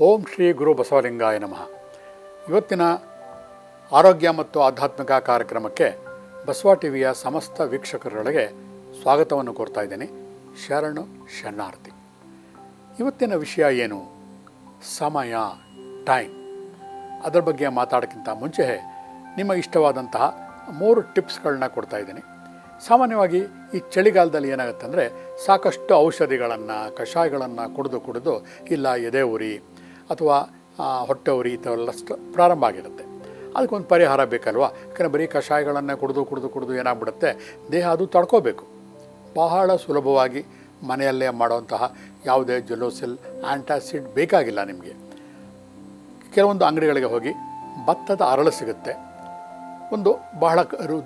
ಓಂ ಶ್ರೀ ಗುರು ಬಸವಲಿಂಗಾಯ ನಮಃ. ಇವತ್ತಿನ ಆರೋಗ್ಯ ಮತ್ತು ಆಧ್ಯಾತ್ಮಿಕ ಕಾರ್ಯಕ್ರಮಕ್ಕೆ ಬಸವ ಟಿವಿಯ ಸಮಸ್ತ ವೀಕ್ಷಕರೊಳಗೆ ಸ್ವಾಗತವನ್ನು ಕೋರ್ತಾ ಇದ್ದೇನೆ. ಶರಣು ಶರಣಾರ್ಥಿ. ಇವತ್ತಿನ ವಿಷಯ ಏನು? ಸಮಯ, ಟೈಮ್. ಅದರ ಬಗ್ಗೆ ಮಾತಾಡೋಕ್ಕಿಂತ ಮುಂಚೆ ನಿಮ್ಮ ಇಷ್ಟವಾದಂತಹ ಮೂರು ಟಿಪ್ಸ್ಗಳನ್ನ ಕೊಡ್ತಾ ಇದ್ದೀನಿ. ಸಾಮಾನ್ಯವಾಗಿ ಈ ಚಳಿಗಾಲದಲ್ಲಿ ಏನಾಗುತ್ತೆ ಅಂದರೆ ಸಾಕಷ್ಟು ಔಷಧಿಗಳನ್ನು, ಕಷಾಯಗಳನ್ನು ಕುಡಿದು ಕುಡಿದು ಇಲ್ಲ ಎದೆ ಉರಿ ಅಥವಾ ಹೊಟ್ಟೆವರಿ ಈ ಥರ ಎಲ್ಲ ಸ್ಟ್- ಪ್ರಾರಂಭ ಆಗಿರುತ್ತೆ. ಅದಕ್ಕೊಂದು ಪರಿಹಾರ ಬೇಕಲ್ವಾ? ಯಾಕಂದರೆ ಬರೀ ಕಷಾಯಗಳನ್ನು ಕುಡಿದು ಕುಡಿದು ಕುಡಿದು ಏನಾಗ್ಬಿಡುತ್ತೆ? ದೇಹ ಅದು ತಡ್ಕೋಬೇಕು. ಬಹಳ ಸುಲಭವಾಗಿ ಮನೆಯಲ್ಲೇ ಮಾಡುವಂತಹ ಯಾವುದೇ ಜೊಲೋಸಿಲ್ ಆ್ಯಂಟಾಸಿಡ್ ಬೇಕಾಗಿಲ್ಲ ನಿಮಗೆ. ಕೆಲವೊಂದು ಅಂಗಡಿಗಳಿಗೆ ಹೋಗಿ ಭತ್ತದ ಅರಳು ಸಿಗುತ್ತೆ. ಒಂದು ಬಹಳ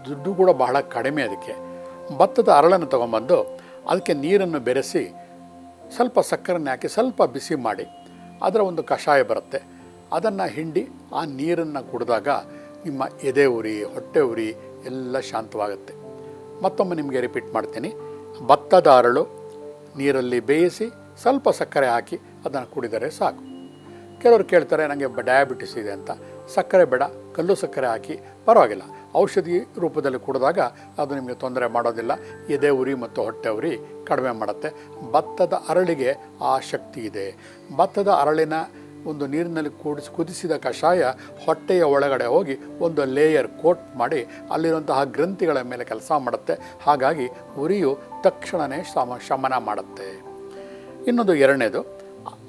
ದುಡ್ಡು ಕೂಡ ಬಹಳ ಕಡಿಮೆ ಅದಕ್ಕೆ. ಭತ್ತದ ಅರಳನ್ನು ತೊಗೊಂಬಂದು ಅದಕ್ಕೆ ನೀರನ್ನು ಬೆರೆಸಿ ಸ್ವಲ್ಪ ಸಕ್ಕರೆಯನ್ನು ಹಾಕಿ ಸ್ವಲ್ಪ ಬಿಸಿ ಮಾಡಿ. ಅದರ ಒಂದು ಕಷಾಯ ಬರುತ್ತೆ. ಅದನ್ನು ಹಿಂಡಿ ಆ ನೀರನ್ನು ಕುಡಿದಾಗ ನಿಮ್ಮ ಎದೆ ಉರಿ, ಹೊಟ್ಟೆ ಉರಿ ಎಲ್ಲ ಶಾಂತವಾಗುತ್ತೆ. ಮತ್ತೊಮ್ಮೆ ನಿಮಗೆ ರಿಪೀಟ್ ಮಾಡ್ತೀನಿ. ಭತ್ತದ ಅರಳು ನೀರಲ್ಲಿ ಬೇಯಿಸಿ ಸ್ವಲ್ಪ ಸಕ್ಕರೆ ಹಾಕಿ ಅದನ್ನು ಕುಡಿದರೆ ಸಾಕು. ಕೆಲವರು ಕೇಳ್ತಾರೆ ನನಗೆ ಡಯಾಬಿಟಿಸ್ ಇದೆ ಅಂತ. ಸಕ್ಕರೆ ಬೇಡ, ಕಲ್ಲು ಸಕ್ಕರೆ ಹಾಕಿ ಪರವಾಗಿಲ್ಲ. ಔಷಧಿ ರೂಪದಲ್ಲಿ ಕುಡಿದಾಗ ಅದು ನಿಮಗೆ ತೊಂದರೆ ಮಾಡೋದಿಲ್ಲ. ಎದೆ ಉರಿ ಮತ್ತು ಹೊಟ್ಟೆ ಉರಿ ಕಡಿಮೆ ಮಾಡುತ್ತೆ. ಭತ್ತದ ಅರಳಿಗೆ ಆ ಶಕ್ತಿ ಇದೆ. ಭತ್ತದ ಅರಳಿನ ಒಂದು ನೀರಿನಲ್ಲಿ ಕೂಡಿಸಿ, ಕುದಿಸಿದ ಕಷಾಯ ಹೊಟ್ಟೆಯ ಒಳಗಡೆ ಹೋಗಿ ಒಂದು ಲೇಯರ್ ಕೋಟ್ ಮಾಡಿ ಅಲ್ಲಿರುವಂತಹ ಗ್ರಂಥಿಗಳ ಮೇಲೆ ಕೆಲಸ ಮಾಡುತ್ತೆ. ಹಾಗಾಗಿ ಉರಿಯು ತಕ್ಷಣವೇ ಶಮ, ಶಮನ ಮಾಡುತ್ತೆ. ಇನ್ನೊಂದು ಎರಡನೇದು,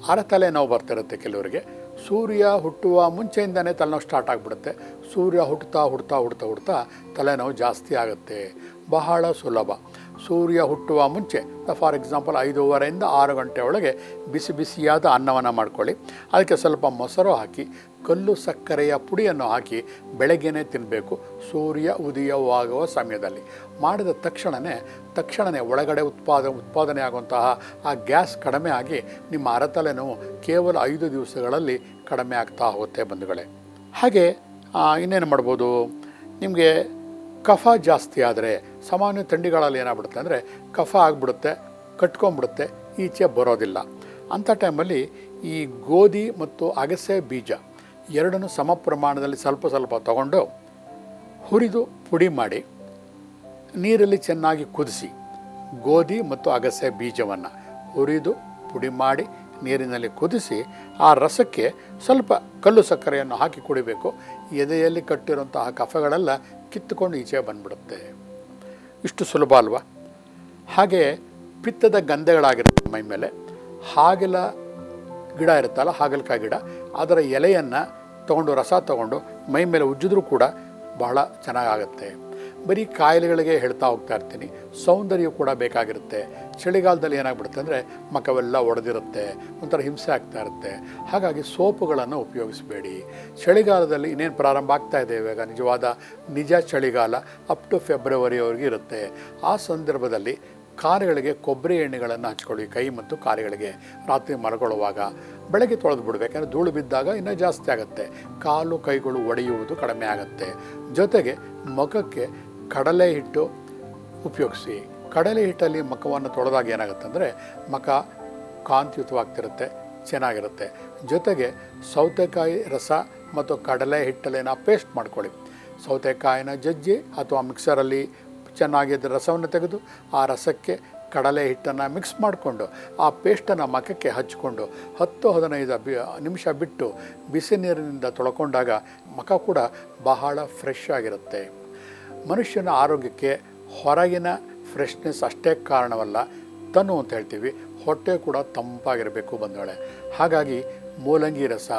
ಅರತಲೆ ನೋವು ಬರ್ತಿರುತ್ತೆ ಕೆಲವರಿಗೆ. ಸೂರ್ಯ ಹುಟ್ಟುವ ಮುಂಚೆಯಿಂದನೇ ತಲೆನೋವು ಸ್ಟಾರ್ಟ್ ಆಗಿಬಿಡುತ್ತೆ. ಸೂರ್ಯ ಹುಟ್ಟುತ್ತಾ ಹುಡ್ತಾ ಹುಡ್ತಾ ಹುಡ್ತಾ ತಲೆನೋವು ಜಾಸ್ತಿ ಆಗುತ್ತೆ. ಬಹಳ ಸುಲಭ. ಸೂರ್ಯ ಹುಟ್ಟುವ ಮುಂಚೆ ಫಾರ್ ಎಕ್ಸಾಂಪಲ್ ಐದೂವರೆಯಿಂದ ಆರು ಗಂಟೆ ಒಳಗೆ ಬಿಸಿ ಬಿಸಿಯಾದ ಅನ್ನವನ್ನು ಮಾಡ್ಕೊಳ್ಳಿ. ಅದಕ್ಕೆ ಸ್ವಲ್ಪ ಮೊಸರು ಹಾಕಿ ಕಲ್ಲು ಸಕ್ಕರೆಯ ಪುಡಿಯನ್ನು ಹಾಕಿ ಬೆಳಗ್ಗೆನೇ ತಿನ್ನಬೇಕು ಸೂರ್ಯ ಉದಯವಾಗುವ ಸಮಯದಲ್ಲಿ. ಮಾಡಿದ ತಕ್ಷಣವೇ ತಕ್ಷಣವೇ ಒಳಗಡೆ ಉತ್ಪಾದ, ಉತ್ಪಾದನೆ ಆಗುವಂತಹ ಆ ಗ್ಯಾಸ್ ಕಡಿಮೆ ಆಗಿ ನಿಮ್ಮ ಅರತಲೆ ಕೇವಲ ಐದು ದಿವಸಗಳಲ್ಲಿ ಕಡಿಮೆ ಆಗ್ತಾ ಹೋಗುತ್ತೆ ಬಂಧುಗಳೇ. ಹಾಗೆ ಇನ್ನೇನು ಮಾಡ್ಬೋದು? ನಿಮಗೆ ಕಫ ಜಾಸ್ತಿ ಆದರೆ, ಸಾಮಾನ್ಯ ಥಂಡಿಗಳಲ್ಲಿ ಏನಾಗ್ಬಿಡುತ್ತೆ ಅಂದರೆ, ಕಫ ಆಗಿಬಿಡುತ್ತೆ, ಕಟ್ಕೊಂಡ್ಬಿಡುತ್ತೆ, ಈಚೆ ಬರೋದಿಲ್ಲ. ಅಂಥ ಟೈಮಲ್ಲಿ ಈ ಗೋಧಿ ಮತ್ತು ಅಗಸೆ ಬೀಜ ಎರಡನ್ನೂ ಸಮ ಪ್ರಮಾಣದಲ್ಲಿ ಸ್ವಲ್ಪ ಸ್ವಲ್ಪ ತಗೊಂಡು ಹುರಿದು ಪುಡಿ ಮಾಡಿ ನೀರಲ್ಲಿ ಚೆನ್ನಾಗಿ ಕುದಿಸಿ ಗೋಧಿ ಮತ್ತು ಅಗಸೆ ಬೀಜವನ್ನು ಹುರಿದು ಪುಡಿ ಮಾಡಿ ನೀರಿನಲ್ಲಿ ಕುದಿಸಿ ಆ ರಸಕ್ಕೆ ಸ್ವಲ್ಪ ಕಲ್ಲು ಸಕ್ಕರೆಯನ್ನು ಹಾಕಿ ಕುಡಿಬೇಕು. ಎದೆಯಲ್ಲಿ ಕಟ್ಟಿರುವಂತಹ ಕಫಗಳೆಲ್ಲ ಕಿತ್ತುಕೊಂಡು ಈಚೆ ಬಂದ್ಬಿಡುತ್ತೆ. ಇಷ್ಟು ಸುಲಭ ಅಲ್ವಾ? ಹಾಗೆ ಪಿತ್ತದ ಗಂಧಗಳಾಗಿರುತ್ತೆ ಮೈ ಮೇಲೆ. ಹಾಗೆಲ್ಲ ಗಿಡ ಇರುತ್ತಲ್ಲ, ಹಾಗಲಕಾಯಿ ಗಿಡ, ಅದರ ಎಲೆಯನ್ನು ತಗೊಂಡು, ರಸ ತಗೊಂಡು ಮೈ ಮೇಲೆ ಉಜ್ಜಿದ್ರೂ ಕೂಡ ಬಹಳ ಚೆನ್ನಾಗಾಗುತ್ತೆ. ಬರೀ ಕಾಯಿಲೆಗಳಿಗೆ ಹೇಳ್ತಾ ಹೋಗ್ತಾ ಇರ್ತೀನಿ. ಸೌಂದರ್ಯ ಕೂಡ ಬೇಕಾಗಿರುತ್ತೆ. ಚಳಿಗಾಲದಲ್ಲಿ ಏನಾಗ್ಬಿಡುತ್ತೆ ಅಂದರೆ ಮಕವೆಲ್ಲ ಒಡೆದಿರುತ್ತೆ, ಒಂಥರ ಹಿಂಸೆ ಆಗ್ತಾ ಇರುತ್ತೆ. ಹಾಗಾಗಿ ಸೋಪುಗಳನ್ನು ಉಪಯೋಗಿಸಬೇಡಿ. ಚಳಿಗಾಲದಲ್ಲಿ ಇನ್ನೇನು ಪ್ರಾರಂಭ ಆಗ್ತಾ ಇದೆ ಇವಾಗ? ನಿಜವಾದ ನಿಜ ಚಳಿಗಾಲ ಅಪ್ ಟು ಫೆಬ್ರವರಿವರೆಗೆ ಇರುತ್ತೆ. ಆ ಸಂದರ್ಭದಲ್ಲಿ ಕಾಲುಗಳಿಗೆ ಕೊಬ್ಬರಿ ಎಣ್ಣೆಗಳನ್ನು ಹಚ್ಕೊಳ್ಳಿ, ಕೈ ಮತ್ತು ಕಾಲುಗಳಿಗೆ. ರಾತ್ರಿ ಮಲಗೊಳ್ಳುವಾಗ ಬೆಳಗ್ಗೆ ತೊಳೆದು ಬಿಡಬೇಕು, ಯಾಕಂದರೆ ಧೂಳು ಬಿದ್ದಾಗ ಇನ್ನೂ ಜಾಸ್ತಿ ಆಗುತ್ತೆ. ಕಾಲು ಕೈಗಳು ಒಡೆಯುವುದು ಕಡಿಮೆ ಆಗುತ್ತೆ. ಜೊತೆಗೆ ಮುಖಕ್ಕೆ ಕಡಲೆ ಹಿಟ್ಟು ಉಪಯೋಗಿಸಿ. ಕಡಲೆ ಹಿಟ್ಟಲ್ಲಿ ಮುಖವನ್ನು ತೊಳೆದಾಗ ಏನಾಗುತ್ತೆ ಅಂದರೆ ಮುಖ ಕಾಂತಿಯುತವಾಗ್ತಿರುತ್ತೆ, ಚೆನ್ನಾಗಿರುತ್ತೆ. ಜೊತೆಗೆ ಸೌತೆಕಾಯಿ ರಸ ಮತ್ತು ಕಡಲೆ ಹಿಟ್ಟಲ್ಲಿನ ಪೇಸ್ಟ್ ಮಾಡ್ಕೊಳ್ಳಿ. ಸೌತೆಕಾಯಿನ ಜಜ್ಜಿ ಅಥವಾ ಮಿಕ್ಸರಲ್ಲಿ ಚೆನ್ನಾಗಿ ಅದ್ರ ರಸವನ್ನು ತೆಗೆದು ಆ ರಸಕ್ಕೆ ಕಡಲೆ ಹಿಟ್ಟನ್ನು ಮಿಕ್ಸ್ ಮಾಡಿಕೊಂಡು, ಆ ಪೇಸ್ಟನ್ನು ಮಖಕ್ಕೆ ಹಚ್ಚಿಕೊಂಡು ಹತ್ತು ಹದಿನೈದು ಬಿ ನಿಮಿಷ ಬಿಟ್ಟು ಬಿಸಿ ನೀರಿನಿಂದ ತೊಳ್ಕೊಂಡಾಗ ಮಖ ಕೂಡ ಬಹಳ ಫ್ರೆಶ್ ಆಗಿರುತ್ತೆ. ಮನುಷ್ಯನ ಆರೋಗ್ಯಕ್ಕೆ ಹೊರಗಿನ ಫ್ರೆಶ್ನೆಸ್ ಅಷ್ಟೇ ಕಾರಣವಲ್ಲ, ತನು ಅಂತ ಹೇಳ್ತೀವಿ, ಹೊಟ್ಟೆ ಕೂಡ ತಂಪಾಗಿರಬೇಕು ಬಂದವಳೆ ಹಾಗಾಗಿ ಮೂಲಂಗಿ ರಸ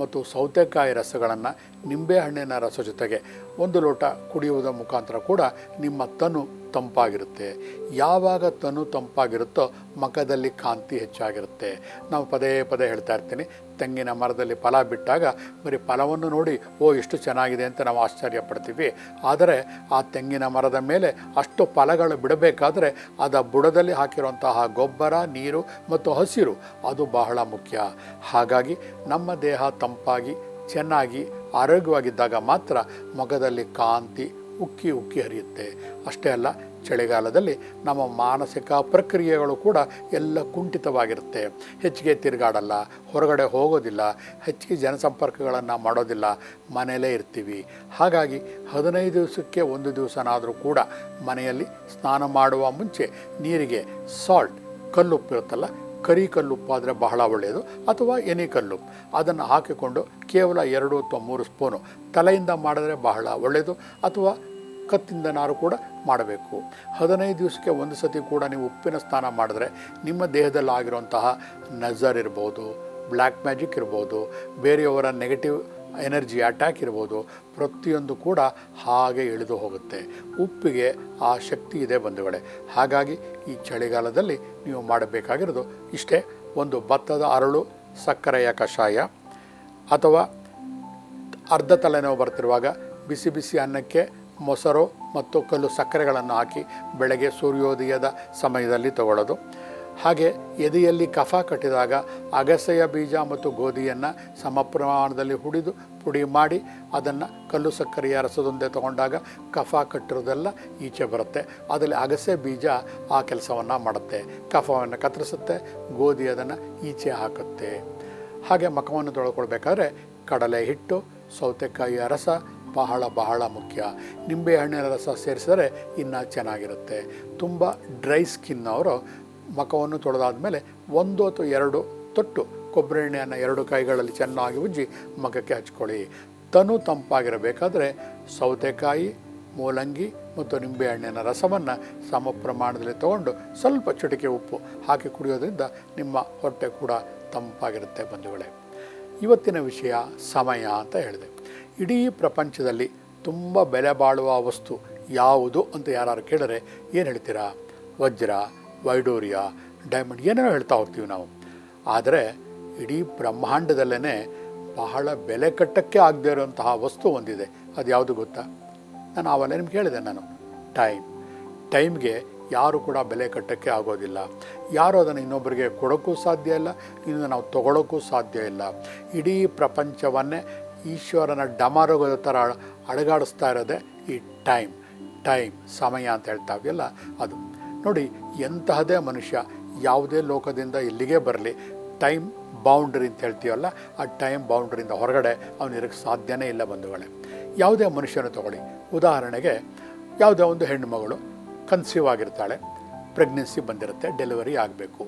ಮತ್ತು ಸೌತೆಕಾಯಿ ರಸಗಳನ್ನು ನಿಂಬೆಹಣ್ಣಿನ ರಸ ಜೊತೆಗೆ ಒಂದು ಲೋಟ ಕುಡಿಯುವುದರ ಮುಖಾಂತರ ಕೂಡ ನಿಮ್ಮ ತನು ತಂಪಾಗಿರುತ್ತೆ. ಯಾವಾಗ ತನು ತಂಪಾಗಿರುತ್ತೋ ಮುಖದಲ್ಲಿ ಕಾಂತಿ ಹೆಚ್ಚಾಗಿರುತ್ತೆ. ನಾವು ಪದೇ ಪದೇ ಹೇಳ್ತಾ ಇರ್ತೀನಿ, ತೆಂಗಿನ ಮರದಲ್ಲಿ ಫಲ ಬಿಟ್ಟಾಗ ಬರೀ ಫಲವನ್ನು ನೋಡಿ, ಓ ಎಷ್ಟು ಚೆನ್ನಾಗಿದೆ ಅಂತ ನಾವು ಆಶ್ಚರ್ಯ ಪಡ್ತೀವಿ. ಆದರೆ ಆ ತೆಂಗಿನ ಮರದ ಮೇಲೆ ಅಷ್ಟು ಫಲಗಳು ಬಿಡಬೇಕಾದ್ರೆ ಅದ ಬುಡದಲ್ಲಿ ಹಾಕಿರುವಂತಹ ಗೊಬ್ಬರ, ನೀರು ಮತ್ತು ಹಸಿರು, ಅದು ಬಹಳ ಮುಖ್ಯ. ಹಾಗಾಗಿ ನಮ್ಮ ದೇಹ ತಂಪಾಗಿ, ಚೆನ್ನಾಗಿ ಆರೋಗ್ಯವಾಗಿದ್ದಾಗ ಮಾತ್ರ ಮೊಗದಲ್ಲಿ ಕಾಂತಿ ಉಕ್ಕಿ ಉಕ್ಕಿ ಹರಿಯುತ್ತೆ. ಅಷ್ಟೇ ಅಲ್ಲ, ಚಳಿಗಾಲದಲ್ಲಿ ನಮ್ಮ ಮಾನಸಿಕ ಪ್ರಕ್ರಿಯೆಗಳು ಕೂಡ ಎಲ್ಲ ಕುಂಠಿತವಾಗಿರುತ್ತೆ. ಹೆಚ್ಚಿಗೆ ತಿರುಗಾಡಲ್ಲ, ಹೊರಗಡೆ ಹೋಗೋದಿಲ್ಲ, ಹೆಚ್ಚಿಗೆ ಜನಸಂಪರ್ಕಗಳನ್ನು ಮಾಡೋದಿಲ್ಲ, ಮನೆಯಲ್ಲೇ ಇರ್ತೀವಿ. ಹಾಗಾಗಿ ಹದಿನೈದು ದಿವಸಕ್ಕೆ ಒಂದು ದಿವಸನಾದರೂ ಕೂಡ ಮನೆಯಲ್ಲಿ ಸ್ನಾನ ಮಾಡುವ ಮುಂಚೆ ನೀರಿಗೆ ಸಾಲ್ಟ್ ಕಲ್ಲುಪ್ಪು ಇರುತ್ತಲ್ಲ ಕರಿ ಕಲ್ಲುಪ್ಪು ಬಹಳ ಒಳ್ಳೆಯದು ಅಥವಾ ಎನಿ ಕಲ್ಲುಪ್ಪು. ಅದನ್ನು ಹಾಕಿಕೊಂಡು ಕೇವಲ ಎರಡು ಅಥವಾ ಮೂರು ಸ್ಪೂನು ತಲೆಯಿಂದ ಮಾಡಿದ್ರೆ ಬಹಳ ಒಳ್ಳೆಯದು ಅಥವಾ ಕತ್ತಿಂದ ನಾರು ಕೂಡ ಮಾಡಬೇಕು. ಹದಿನೈದು ದಿವಸಕ್ಕೆ ಒಂದು ಸತಿ ಕೂಡ ನೀವು ಉಪ್ಪಿನ ಸ್ನಾನ ಮಾಡಿದ್ರೆ ನಿಮ್ಮ ದೇಹದಲ್ಲಿ ಆಗಿರುವಂತಹ ನಜರ್ ಇರ್ಬೋದು, ಬ್ಲ್ಯಾಕ್ ಮ್ಯಾಜಿಕ್ ಇರ್ಬೋದು, ಬೇರೆಯವರ ನೆಗೆಟಿವ್ ಎನರ್ಜಿ ಅಟ್ಯಾಕ್ ಇರ್ಬೋದು, ಪ್ರತಿಯೊಂದು ಕೂಡ ಹಾಗೆ ಇಳಿದು ಹೋಗುತ್ತೆ. ಉಪ್ಪಿಗೆ ಆ ಶಕ್ತಿ ಇದೆ ಬಂಧುಗಳೇ. ಹಾಗಾಗಿ ಈ ಚಳಿಗಾಲದಲ್ಲಿ ನೀವು ಮಾಡಬೇಕಾಗಿರೋದು ಇಷ್ಟೇ, ಒಂದು ಭತ್ತದ ಅರಳು, ಸಕ್ಕರೆಯ ಕಷಾಯ, ಅಥವಾ ಅರ್ಧ ತಲೆನೋವು ಬರ್ತಿರುವಾಗ ಬಿಸಿ ಬಿಸಿ ಅನ್ನಕ್ಕೆ ಮೊಸರು ಮತ್ತು ಕಲ್ಲು ಸಕ್ಕರೆಗಳನ್ನು ಹಾಕಿ ಬೆಳಗ್ಗೆ ಸೂರ್ಯೋದಯದ ಸಮಯದಲ್ಲಿ ತಗೊಳ್ಳೋದು. ಹಾಗೆ ಎದೆಯಲ್ಲಿ ಕಫ ಕಟ್ಟಿದಾಗ ಅಗಸೆಯ ಬೀಜ ಮತ್ತು ಗೋಧಿಯನ್ನು ಸಮ ಪ್ರಮಾಣದಲ್ಲಿ ಹುಡಿದು ಪುಡಿ ಮಾಡಿ ಅದನ್ನು ಕಲ್ಲು ಸಕ್ಕರೆಯ ರಸದೊಂದೇ ತಗೊಂಡಾಗ ಕಫ ಕಟ್ಟಿರೋದೆಲ್ಲ ಈಚೆ ಬರುತ್ತೆ. ಅದರಲ್ಲಿ ಅಗಸೆ ಬೀಜ ಆ ಕೆಲಸವನ್ನು ಮಾಡುತ್ತೆ. ಕಫವನ್ನು ಕತ್ತರಿಸುತ್ತೆ, ಗೋಧಿ ಅದನ್ನು ಈಚೆ ಹಾಕುತ್ತೆ. ಹಾಗೆ ಮಖವನ್ನು ತೊಳ್ಕೊಳ್ಬೇಕಾದ್ರೆ ಕಡಲೆ ಹಿಟ್ಟು, ಸೌತೆಕಾಯಿಯ ರಸ ಬಹಳ ಬಹಳ ಮುಖ್ಯ. ನಿಂಬೆ ಹಣ್ಣಿನ ರಸ ಸೇರಿಸಿದರೆ ಇನ್ನೂ ಚೆನ್ನಾಗಿರುತ್ತೆ. ತುಂಬ ಡ್ರೈ ಸ್ಕಿನ್ ಅವರು ಮಖವನ್ನು ತೊಳೆದಾದ್ಮೇಲೆ ಒಂದು ಅಥವಾ ಎರಡು ತೊಟ್ಟು ಕೊಬ್ಬರಿ ಎಣ್ಣೆಯನ್ನು ಎರಡು ಕೈಗಳಲ್ಲಿ ಚೆನ್ನಾಗಿ ಉಜ್ಜಿ ಮಖಕ್ಕೆ ಹಚ್ಕೊಳ್ಳಿ. ತನು ತಂಪಾಗಿರಬೇಕಾದರೆ ಸೌತೆಕಾಯಿ, ಮೂಲಂಗಿ ಮತ್ತು ನಿಂಬೆಹಣ್ಣಿನ ರಸವನ್ನು ಸಮ ಪ್ರಮಾಣದಲ್ಲಿ ತಗೊಂಡು ಸ್ವಲ್ಪ ಚಿಟಿಕೆ ಉಪ್ಪು ಹಾಕಿ ಕುಡಿಯೋದ್ರಿಂದ ನಿಮ್ಮ ಹೊಟ್ಟೆ ಕೂಡ ತಂಪಾಗಿರುತ್ತೆ ಬಂಧುಗಳೇ. ಇವತ್ತಿನ ವಿಷಯ ಸಮಯ ಅಂತ ಹೇಳಿದೆ. ಇಡೀ ಪ್ರಪಂಚದಲ್ಲಿ ತುಂಬ ಬೆಲೆ ಬಾಳುವ ವಸ್ತು ಯಾವುದು ಅಂತ ಯಾರು ಕೇಳಿದ್ರೆ ಏನು ಹೇಳ್ತೀರಾ? ವಜ್ರ ವೈಡೂರ್ಯ, ಡೈಮಂಡ್ ಏನೇನೋ ಹೇಳ್ತಾ ಹೋಗ್ತೀವಿ ನಾವು. ಆದರೆ ಇಡೀ ಬ್ರಹ್ಮಾಂಡದಲ್ಲೇ ಬಹಳ ಬೆಲೆ ಕಟ್ಟಕ್ಕೆ ಆಗದೇ ಇರುವಂತಹ ವಸ್ತು ಒಂದಿದೆ. ಅದು ಯಾವುದು ಗೊತ್ತಾ? ನಾನು ಆವಲ್ಲ ನಿಮ್ಗೆ ಹೇಳಿದೆ ನಾನು. ಟೈಮ್. ಟೈಮ್ಗೆ ಯಾರು ಕೂಡ ಬೆಲೆ ಕಟ್ಟಕ್ಕೆ ಆಗೋದಿಲ್ಲ. ಯಾರು ಅದನ್ನು ಇನ್ನೊಬ್ಬರಿಗೆ ಕೊಡೋಕ್ಕೂ ಸಾಧ್ಯ ಇಲ್ಲ ಇನ್ನು ನಾವು ತಗೊಳ್ಳೋಕ್ಕೂ ಸಾಧ್ಯ ಇಲ್ಲ. ಇಡೀ ಪ್ರಪಂಚವನ್ನೇ ಈಶ್ವರನ ಡಮಾರೋಗದ ಥರ ಅಳಗಾಡಿಸ್ತಾ ಇರೋದೇ ಈ ಟೈಮ್. ಟೈಮ್, ಸಮಯ ಅಂತ ಹೇಳ್ತಾವೆಲ್ಲ ಅದು. ನೋಡಿ, ಎಂತಹದೇ ಮನುಷ್ಯ ಯಾವುದೇ ಲೋಕದಿಂದ ಇಲ್ಲಿಗೆ ಬರಲಿ. ಟೈಮ್ ಬೌಂಡ್ರಿ ಅಂತ ಹೇಳ್ತೀವಲ್ಲ, ಆ ಟೈಮ್ ಬೌಂಡ್ರಿಯಿಂದ ಹೊರಗಡೆ ಅವನಿರಕ್ಕೆ ಸಾಧ್ಯನೇ ಇಲ್ಲ ಬಂಧುಗಳೇ. ಯಾವುದೇ ಮನುಷ್ಯನ ತಗೊಳ್ಳಿ. ಉದಾಹರಣೆಗೆ, ಯಾವುದೇ ಒಂದು ಹೆಣ್ಣುಮಗಳು ಕನ್ಸೀವ್ ಆಗಿರ್ತಾಳೆ ಪ್ರೆಗ್ನೆನ್ಸಿ ಬಂದಿರುತ್ತೆ ಡೆಲಿವರಿ ಆಗಬೇಕು.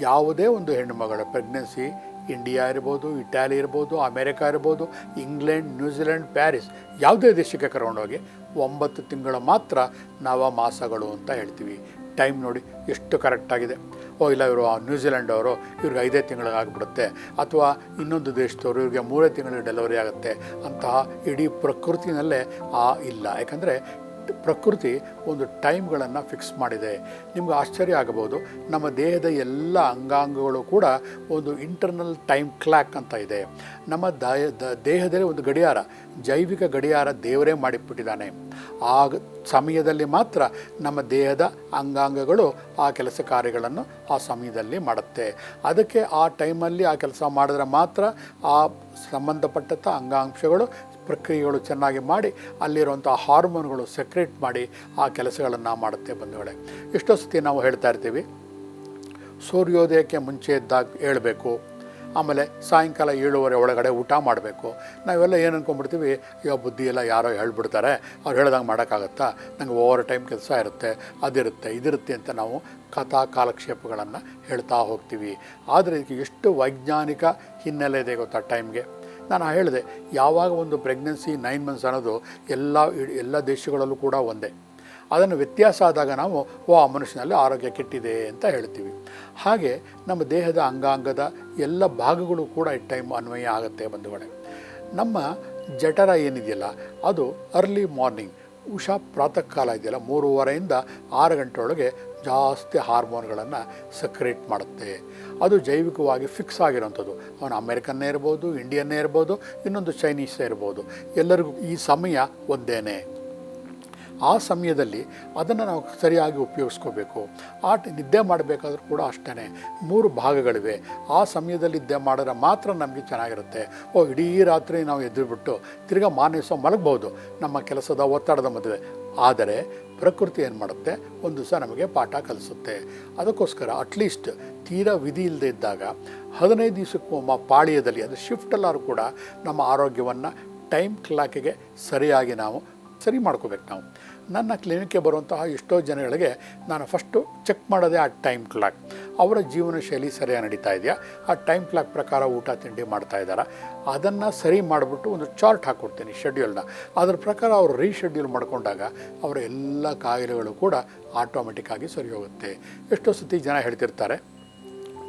ಯಾವುದೇ ಒಂದು ಹೆಣ್ಣುಮಗಳ ಪ್ರೆಗ್ನೆನ್ಸಿ ಇಂಡಿಯಾ ಇರ್ಬೋದು ಇಟಾಲಿ ಇರ್ಬೋದು ಅಮೇರಿಕಾ ಇರ್ಬೋದು ಇಂಗ್ಲೆಂಡ್ ನ್ಯೂಜಿಲೆಂಡ್ ಪ್ಯಾರಿಸ್ ಯಾವುದೇ ದೇಶಕ್ಕೆ ಕರ್ಕೊಂಡೋಗಿ ಒಂಬತ್ತು ತಿಂಗಳು ಮಾತ್ರ ನವ ಮಾಸಗಳು ಅಂತ ಹೇಳ್ತೀವಿ. ಟೈಮ್ ನೋಡಿ ಎಷ್ಟು ಕರೆಕ್ಟಾಗಿದೆ ಓ, ಇಲ್ಲ, ಇವರು ನ್ಯೂಜಿಲೆಂಡ್ ಅವರು, ಇವ್ರಿಗೆ ಐದೇ ತಿಂಗಳಿಗಾಗ್ಬಿಡುತ್ತೆ ಅಥವಾ ಇನ್ನೊಂದು ದೇಶದವರು ಇವ್ರಿಗೆ ಮೂರೇ ತಿಂಗಳಿಗೆ ಡೆಲಿವರಿ ಆಗುತ್ತೆ. ಅಂತಹ ಇಡೀ ಪ್ರಕೃತಿನಲ್ಲೇ ಆ ಇಲ್ಲ. ಯಾಕಂದರೆ ಪ್ರಕೃತಿ ಒಂದು ಟೈಮ್ಗಳನ್ನು ಫಿಕ್ಸ್ ಮಾಡಿದೆ. ನಿಮ್ಗೆ ಆಶ್ಚರ್ಯ ಆಗಬಹುದು, ನಮ್ಮ ದೇಹದ ಎಲ್ಲ ಅಂಗಾಂಗಗಳು ಕೂಡ ಒಂದು ಇಂಟರ್ನಲ್ ಟೈಮ್ ಕ್ಲಾಕ್ ಅಂತ ಇದೆ. ನಮ್ಮ ದೇಹದಲ್ಲಿ ಒಂದು ಗಡಿಯಾರ, ಜೈವಿಕ ಗಡಿಯಾರ ದೇವರೇ ಮಾಡಿಬಿಟ್ಟಿದ್ದಾನೆ. ಆ ಸಮಯದಲ್ಲಿ ಮಾತ್ರ ನಮ್ಮ ದೇಹದ ಅಂಗಾಂಗಗಳು ಆ ಕೆಲಸ ಕಾರ್ಯಗಳನ್ನು ಆ ಸಮಯದಲ್ಲಿ ಮಾಡುತ್ತೆ. ಅದಕ್ಕೆ ಆ ಟೈಮಲ್ಲಿ ಆ ಕೆಲಸ ಮಾಡಿದ್ರೆ ಮಾತ್ರ ಆ ಸಂಬಂಧಪಟ್ಟಂಥ ಅಂಗಾಂಶಗಳು ಪ್ರಕ್ರಿಯೆಗಳು ಚೆನ್ನಾಗಿ ಮಾಡಿ ಅಲ್ಲಿರುವಂಥ ಹಾರ್ಮೋನ್ಗಳು ಸೆಕ್ರೇಟ್ ಮಾಡಿ ಆ ಕೆಲಸಗಳನ್ನು ಮಾಡುತ್ತೆ ಬಂಧುಗಳೇ. ಎಷ್ಟೋ ಸತಿ ನಾವು ಹೇಳ್ತಾ ಇರ್ತೀವಿ, ಸೂರ್ಯೋದಯಕ್ಕೆ ಮುಂಚೆ ಇದ್ದಾಗ ಹೇಳಬೇಕು ಆಮೇಲೆ ಸಾಯಂಕಾಲ ಏಳುವರೆ ಒಳಗಡೆ ಊಟ ಮಾಡಬೇಕು. ನಾವೆಲ್ಲ ಏನು ಅಂದ್ಕೊಂಡ್ಬಿಡ್ತೀವಿ ಅಯ್ಯೋ ಬುದ್ಧಿ ಎಲ್ಲ ಯಾರೋ ಹೇಳ್ಬಿಡ್ತಾರೆ, ಅವ್ರು ಹೇಳ್ದಂಗೆ ಮಾಡೋಕ್ಕಾಗತ್ತಾ? ನನಗೆ ಓವರ್ ಟೈಮ್ ಕೆಲಸ ಇರುತ್ತೆ, ಅದಿರುತ್ತೆ, ಇದಿರುತ್ತೆ ಅಂತ ನಾವು ಕಥಾ ಕಾಲಕ್ಷೇಪಗಳನ್ನು ಹೇಳ್ತಾ ಹೋಗ್ತೀವಿ. ಆದರೆ ಇದಕ್ಕೆ ಎಷ್ಟು ವೈಜ್ಞಾನಿಕ ಹಿನ್ನೆಲೆ ಇದೆ ಗೊತ್ತಾ ಟೈಮ್ಗೆ? ನಾನು ಹೇಳಿದೆ. ಯಾವಾಗ ಒಂದು ಪ್ರೆಗ್ನೆನ್ಸಿ ನೈನ್ ಮಂತ್ಸ್ ಅನ್ನೋದು ಎಲ್ಲ ಎಲ್ಲ ದೇಶಗಳಲ್ಲೂ ಕೂಡ ಒಂದೇ. ಅದನ್ನು ವ್ಯತ್ಯಾಸ ಆದಾಗ ನಾವು, ಓ, ಆ ಮನುಷ್ಯನಲ್ಲಿ ಆರೋಗ್ಯ ಕೆಟ್ಟಿದೆ ಅಂತ ಹೇಳ್ತೀವಿ. ಹಾಗೆ ನಮ್ಮ ದೇಹದ ಅಂಗಾಂಗದ ಎಲ್ಲ ಭಾಗಗಳು ಕೂಡ ಈ ಟೈಮ್ ಅನ್ವಯ ಆಗುತ್ತೆ ಬಂಧುಗಳೇ. ನಮ್ಮ ಜಠರ ಏನಿದೆಯಲ್ಲ, ಅದು ಅರ್ಲಿ ಮಾರ್ನಿಂಗ್ ಉಷಾ ಪ್ರಾತಃ ಕಾಲ ಇದೆಯಲ್ಲ, ಮೂರುವರೆಯಿಂದ ಆರು ಗಂಟೆ ಒಳಗೆ ಜಾಸ್ತಿ ಹಾರ್ಮೋನ್ಗಳನ್ನು ಸಕ್ರಿಯೇಟ್ ಮಾಡುತ್ತೆ. ಅದು ಜೈವಿಕವಾಗಿ ಫಿಕ್ಸ್ ಆಗಿರೋಂಥದ್ದು. ಅವನು ಅಮೇರಿಕನ್ನೇ ಇರ್ಬೋದು, ಇಂಡಿಯನ್ನೇ ಇರ್ಬೋದು, ಇನ್ನೊಂದು ಚೈನೀಸೇ ಇರ್ಬೋದು. ಎಲ್ಲರಿಗೂ ಈ ಸಮಯ ಒಂದೇನೇ. ಆ ಸಮಯದಲ್ಲಿ ಅದನ್ನು ನಾವು ಸರಿಯಾಗಿ ಉಪಯೋಗಿಸ್ಕೋಬೇಕು. ಆ ನಿದ್ದೆ ಮಾಡಬೇಕಾದ್ರೂ ಕೂಡ ಅಷ್ಟೇ ಮೂರು ಭಾಗಗಳಿವೆ. ಆ ಸಮಯದಲ್ಲಿ ನಿದ್ದೆ ಮಾಡಿದ್ರೆ ಮಾತ್ರ ನಮಗೆ ಚೆನ್ನಾಗಿರುತ್ತೆ. ಓ, ಇಡೀ ರಾತ್ರಿ ನಾವು ಎದ್ದುಬಿಟ್ಟು ತಿರ್ಗಾ ಮಾನಿಸೋ ಮಲಗ್ಬೋದು. ನಮ್ಮ ಕೆಲಸದ ಒತ್ತಡದ ಮದುವೆ. ಆದರೆ ಪ್ರಕೃತಿ ಏನು ಮಾಡುತ್ತೆ? ಒಂದು ದಿವಸ ನಮಗೆ ಪಾಠ ಕಲಿಸುತ್ತೆ. ಅದಕ್ಕೋಸ್ಕರ ಅಟ್ಲೀಸ್ಟ್ ತೀರಾ ವಿಧಿ ಇಲ್ಲದೆ ಇದ್ದಾಗ ಹದಿನೈದು ದಿವಸಕ್ಕೊಮ್ಮ ಪಾಳ್ಯದಲ್ಲಿ, ಅದು ಶಿಫ್ಟಲ್ಲಾದ್ರೂ ಕೂಡ ನಮ್ಮ ಆರೋಗ್ಯವನ್ನು ಟೈಮ್ ಕ್ಲಾಕಿಗೆ ಸರಿಯಾಗಿ ನಾವು ಸರಿ ಮಾಡ್ಕೋಬೇಕು ನಾವು. ನನ್ನ ಕ್ಲಿನಿಕ್ಗೆ ಬರುವಂತಹ ಎಷ್ಟೋ ಜನಗಳಿಗೆ ನಾನು ಫಸ್ಟು ಚೆಕ್ ಮಾಡೋದೇ ಆ ಟೈಮ್ ಕ್ಲಾಕ್. ಅವರ ಜೀವನ ಶೈಲಿ ಸರಿಯಾಗಿ ನಡೀತಾ ಇದೆಯಾ? ಆ ಟೈಮ್ ಕ್ಲಾಕ್ ಪ್ರಕಾರ ಊಟ, ತಿಂಡಿ ಮಾಡ್ತಾ ಇದ್ದಾರಾ? ಅದನ್ನು ಸರಿ ಮಾಡಿಬಿಟ್ಟು ಒಂದು ಚಾರ್ಟ್ ಹಾಕ್ಕೊಡ್ತೀನಿ ಶೆಡ್ಯೂಲ್ನ. ಅದರ ಪ್ರಕಾರ ಅವರು ರೀಶೆಡ್ಯೂಲ್ ಮಾಡಿಕೊಂಡಾಗ ಅವರ ಎಲ್ಲ ಕಾಯಿಲೆಗಳು ಕೂಡ ಆಟೋಮೆಟಿಕ್ಕಾಗಿ ಸರಿ ಹೋಗುತ್ತೆ ಎಷ್ಟೋ ಸತಿ ಜನ ಹೇಳ್ತಿರ್ತಾರೆ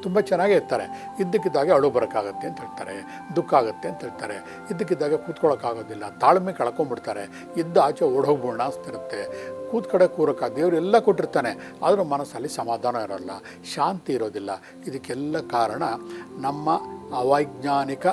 ತುಂಬ ಚೆನ್ನಾಗೇ ಇರ್ತಾರೆ. ಇದ್ದಕ್ಕಿದ್ದಾಗೆ ಅಳು ಬರೋಕ್ಕಾಗತ್ತೆ ಅಂತ ಹೇಳ್ತಾರೆ. ದುಃಖ ಆಗುತ್ತೆ ಅಂತ ಹೇಳ್ತಾರೆ. ಇದ್ದಕ್ಕಿದ್ದಾಗ ಕೂತ್ಕೊಳ್ಳೋಕ್ಕಾಗೋದಿಲ್ಲ. ತಾಳ್ಮೆ ಕಳ್ಕೊಂಡ್ಬಿಡ್ತಾರೆ ಇದ್ದ ಆಚೆ ಓಡೋಗ್ಬೋಣ ಅನಿಸ್ತಿರುತ್ತೆ ಕೂತ್ ಕಡೆ ಕೂರಕ್ಕೆ ದೇವರೆಲ್ಲ ಕೊಟ್ಟಿರ್ತಾನೆ. ಆದರೂ ಮನಸ್ಸಲ್ಲಿ ಸಮಾಧಾನ ಇರೋಲ್ಲ. ಶಾಂತಿ ಇರೋದಿಲ್ಲ. ಇದಕ್ಕೆಲ್ಲ ಕಾರಣ ನಮ್ಮ ಅವೈಜ್ಞಾನಿಕ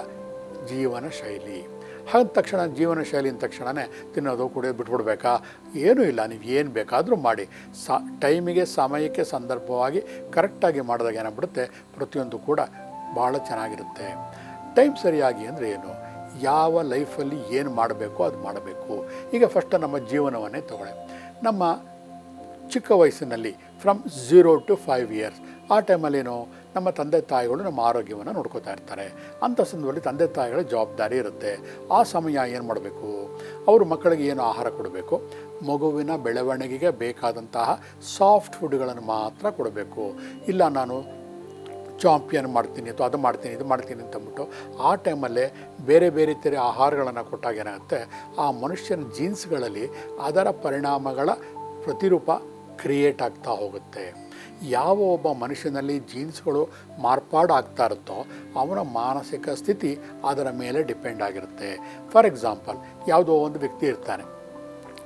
ಜೀವನ ಶೈಲಿ. ಹಾಗ ತಕ್ಷಣ ಜೀವನ ಶೈಲಿ ಅಂದ ತಕ್ಷಣವೇ ತಿನ್ನೋದು, ಕುಡಿಯೋದು ಬಿಟ್ಬಿಡ್ಬೇಕಾ? ಏನೂ ಇಲ್ಲ, ನೀವು ಏನು ಬೇಕಾದರೂ ಮಾಡಿ. ಸ, ಟೈಮಿಗೆ, ಸಮಯಕ್ಕೆ ಸಂದರ್ಭವಾಗಿ ಕರೆಕ್ಟಾಗಿ ಮಾಡಿದಾಗ ಏನಾಗ್ಬಿಡುತ್ತೆ? ಪ್ರತಿಯೊಂದು ಕೂಡ ಭಾಳ ಚೆನ್ನಾಗಿರುತ್ತೆ. ಟೈಮ್ ಸರಿಯಾಗಿ ಅಂದರೆ ಏನು? ಯಾವ ಲೈಫಲ್ಲಿ ಏನು ಮಾಡಬೇಕು ಅದು ಮಾಡಬೇಕು. ಈಗ ಫಸ್ಟ್ ನಮ್ಮ ಜೀವನವನ್ನೇ ತಗೊಳ್ಳಿ. ನಮ್ಮ ಚಿಕ್ಕ ವಯಸ್ಸಿನಲ್ಲಿ from zero to five years ಆ ಟೈಮಲ್ಲೇನು ನಮ್ಮ ತಂದೆ ತಾಯಿಗಳು ನಮ್ಮ ಆರೋಗ್ಯವನ್ನು ನೋಡ್ಕೋತಾ ಇರ್ತಾರೆ. ಅಂಥ ಸಂದರ್ಭದಲ್ಲಿ ತಂದೆ ತಾಯಿಗಳ ಜವಾಬ್ದಾರಿ ಇರುತ್ತೆ. ಆ ಸಮಯ ಏನು ಮಾಡಬೇಕು? ಅವರು ಮಕ್ಕಳಿಗೆ ಏನು ಆಹಾರ ಕೊಡಬೇಕು? ಮಗುವಿನ ಬೆಳವಣಿಗೆಗೆ ಬೇಕಾದಂತಹ ಸಾಫ್ಟ್ ಫುಡ್ಗಳನ್ನು ಮಾತ್ರ ಕೊಡಬೇಕು. ಇಲ್ಲ ನಾನು ಚಾಂಪಿಯನ್ ಮಾಡ್ತೀನಿ ಅಥವಾ ಅದು ಮಾಡ್ತೀನಿ, ಇದು ಮಾಡ್ತೀನಿ ಅಂತಂದ್ಬಿಟ್ಟು ಆ ಟೈಮಲ್ಲೇ ಬೇರೆ ಬೇರೆ ಥರ ಆಹಾರಗಳನ್ನು ಕೊಟ್ಟಾಗ ಏನಾಗುತ್ತೆ? ಆ ಮನುಷ್ಯನ ಜೀನ್ಸ್ಗಳಲ್ಲಿ ಅದರ ಪರಿಣಾಮಗಳ ಪ್ರತಿರೂಪ ಕ್ರಿಯೇಟ್ ಆಗ್ತಾ ಹೋಗುತ್ತೆ. ಯಾವ ಒಬ್ಬ ಮನುಷ್ಯನಲ್ಲಿ ಜೀನ್ಸ್ಗಳು ಮಾರ್ಪಾಡಾಗ್ತಾ ಇರುತ್ತೋ, ಅವನ ಮಾನಸಿಕ ಸ್ಥಿತಿ ಅದರ ಮೇಲೆ ಡಿಪೆಂಡ್ ಆಗಿರುತ್ತೆ. ಫಾರ್ ಎಕ್ಸಾಂಪಲ್, ಯಾವುದೋ ಒಂದು ವ್ಯಕ್ತಿ ಇರ್ತಾನೆ.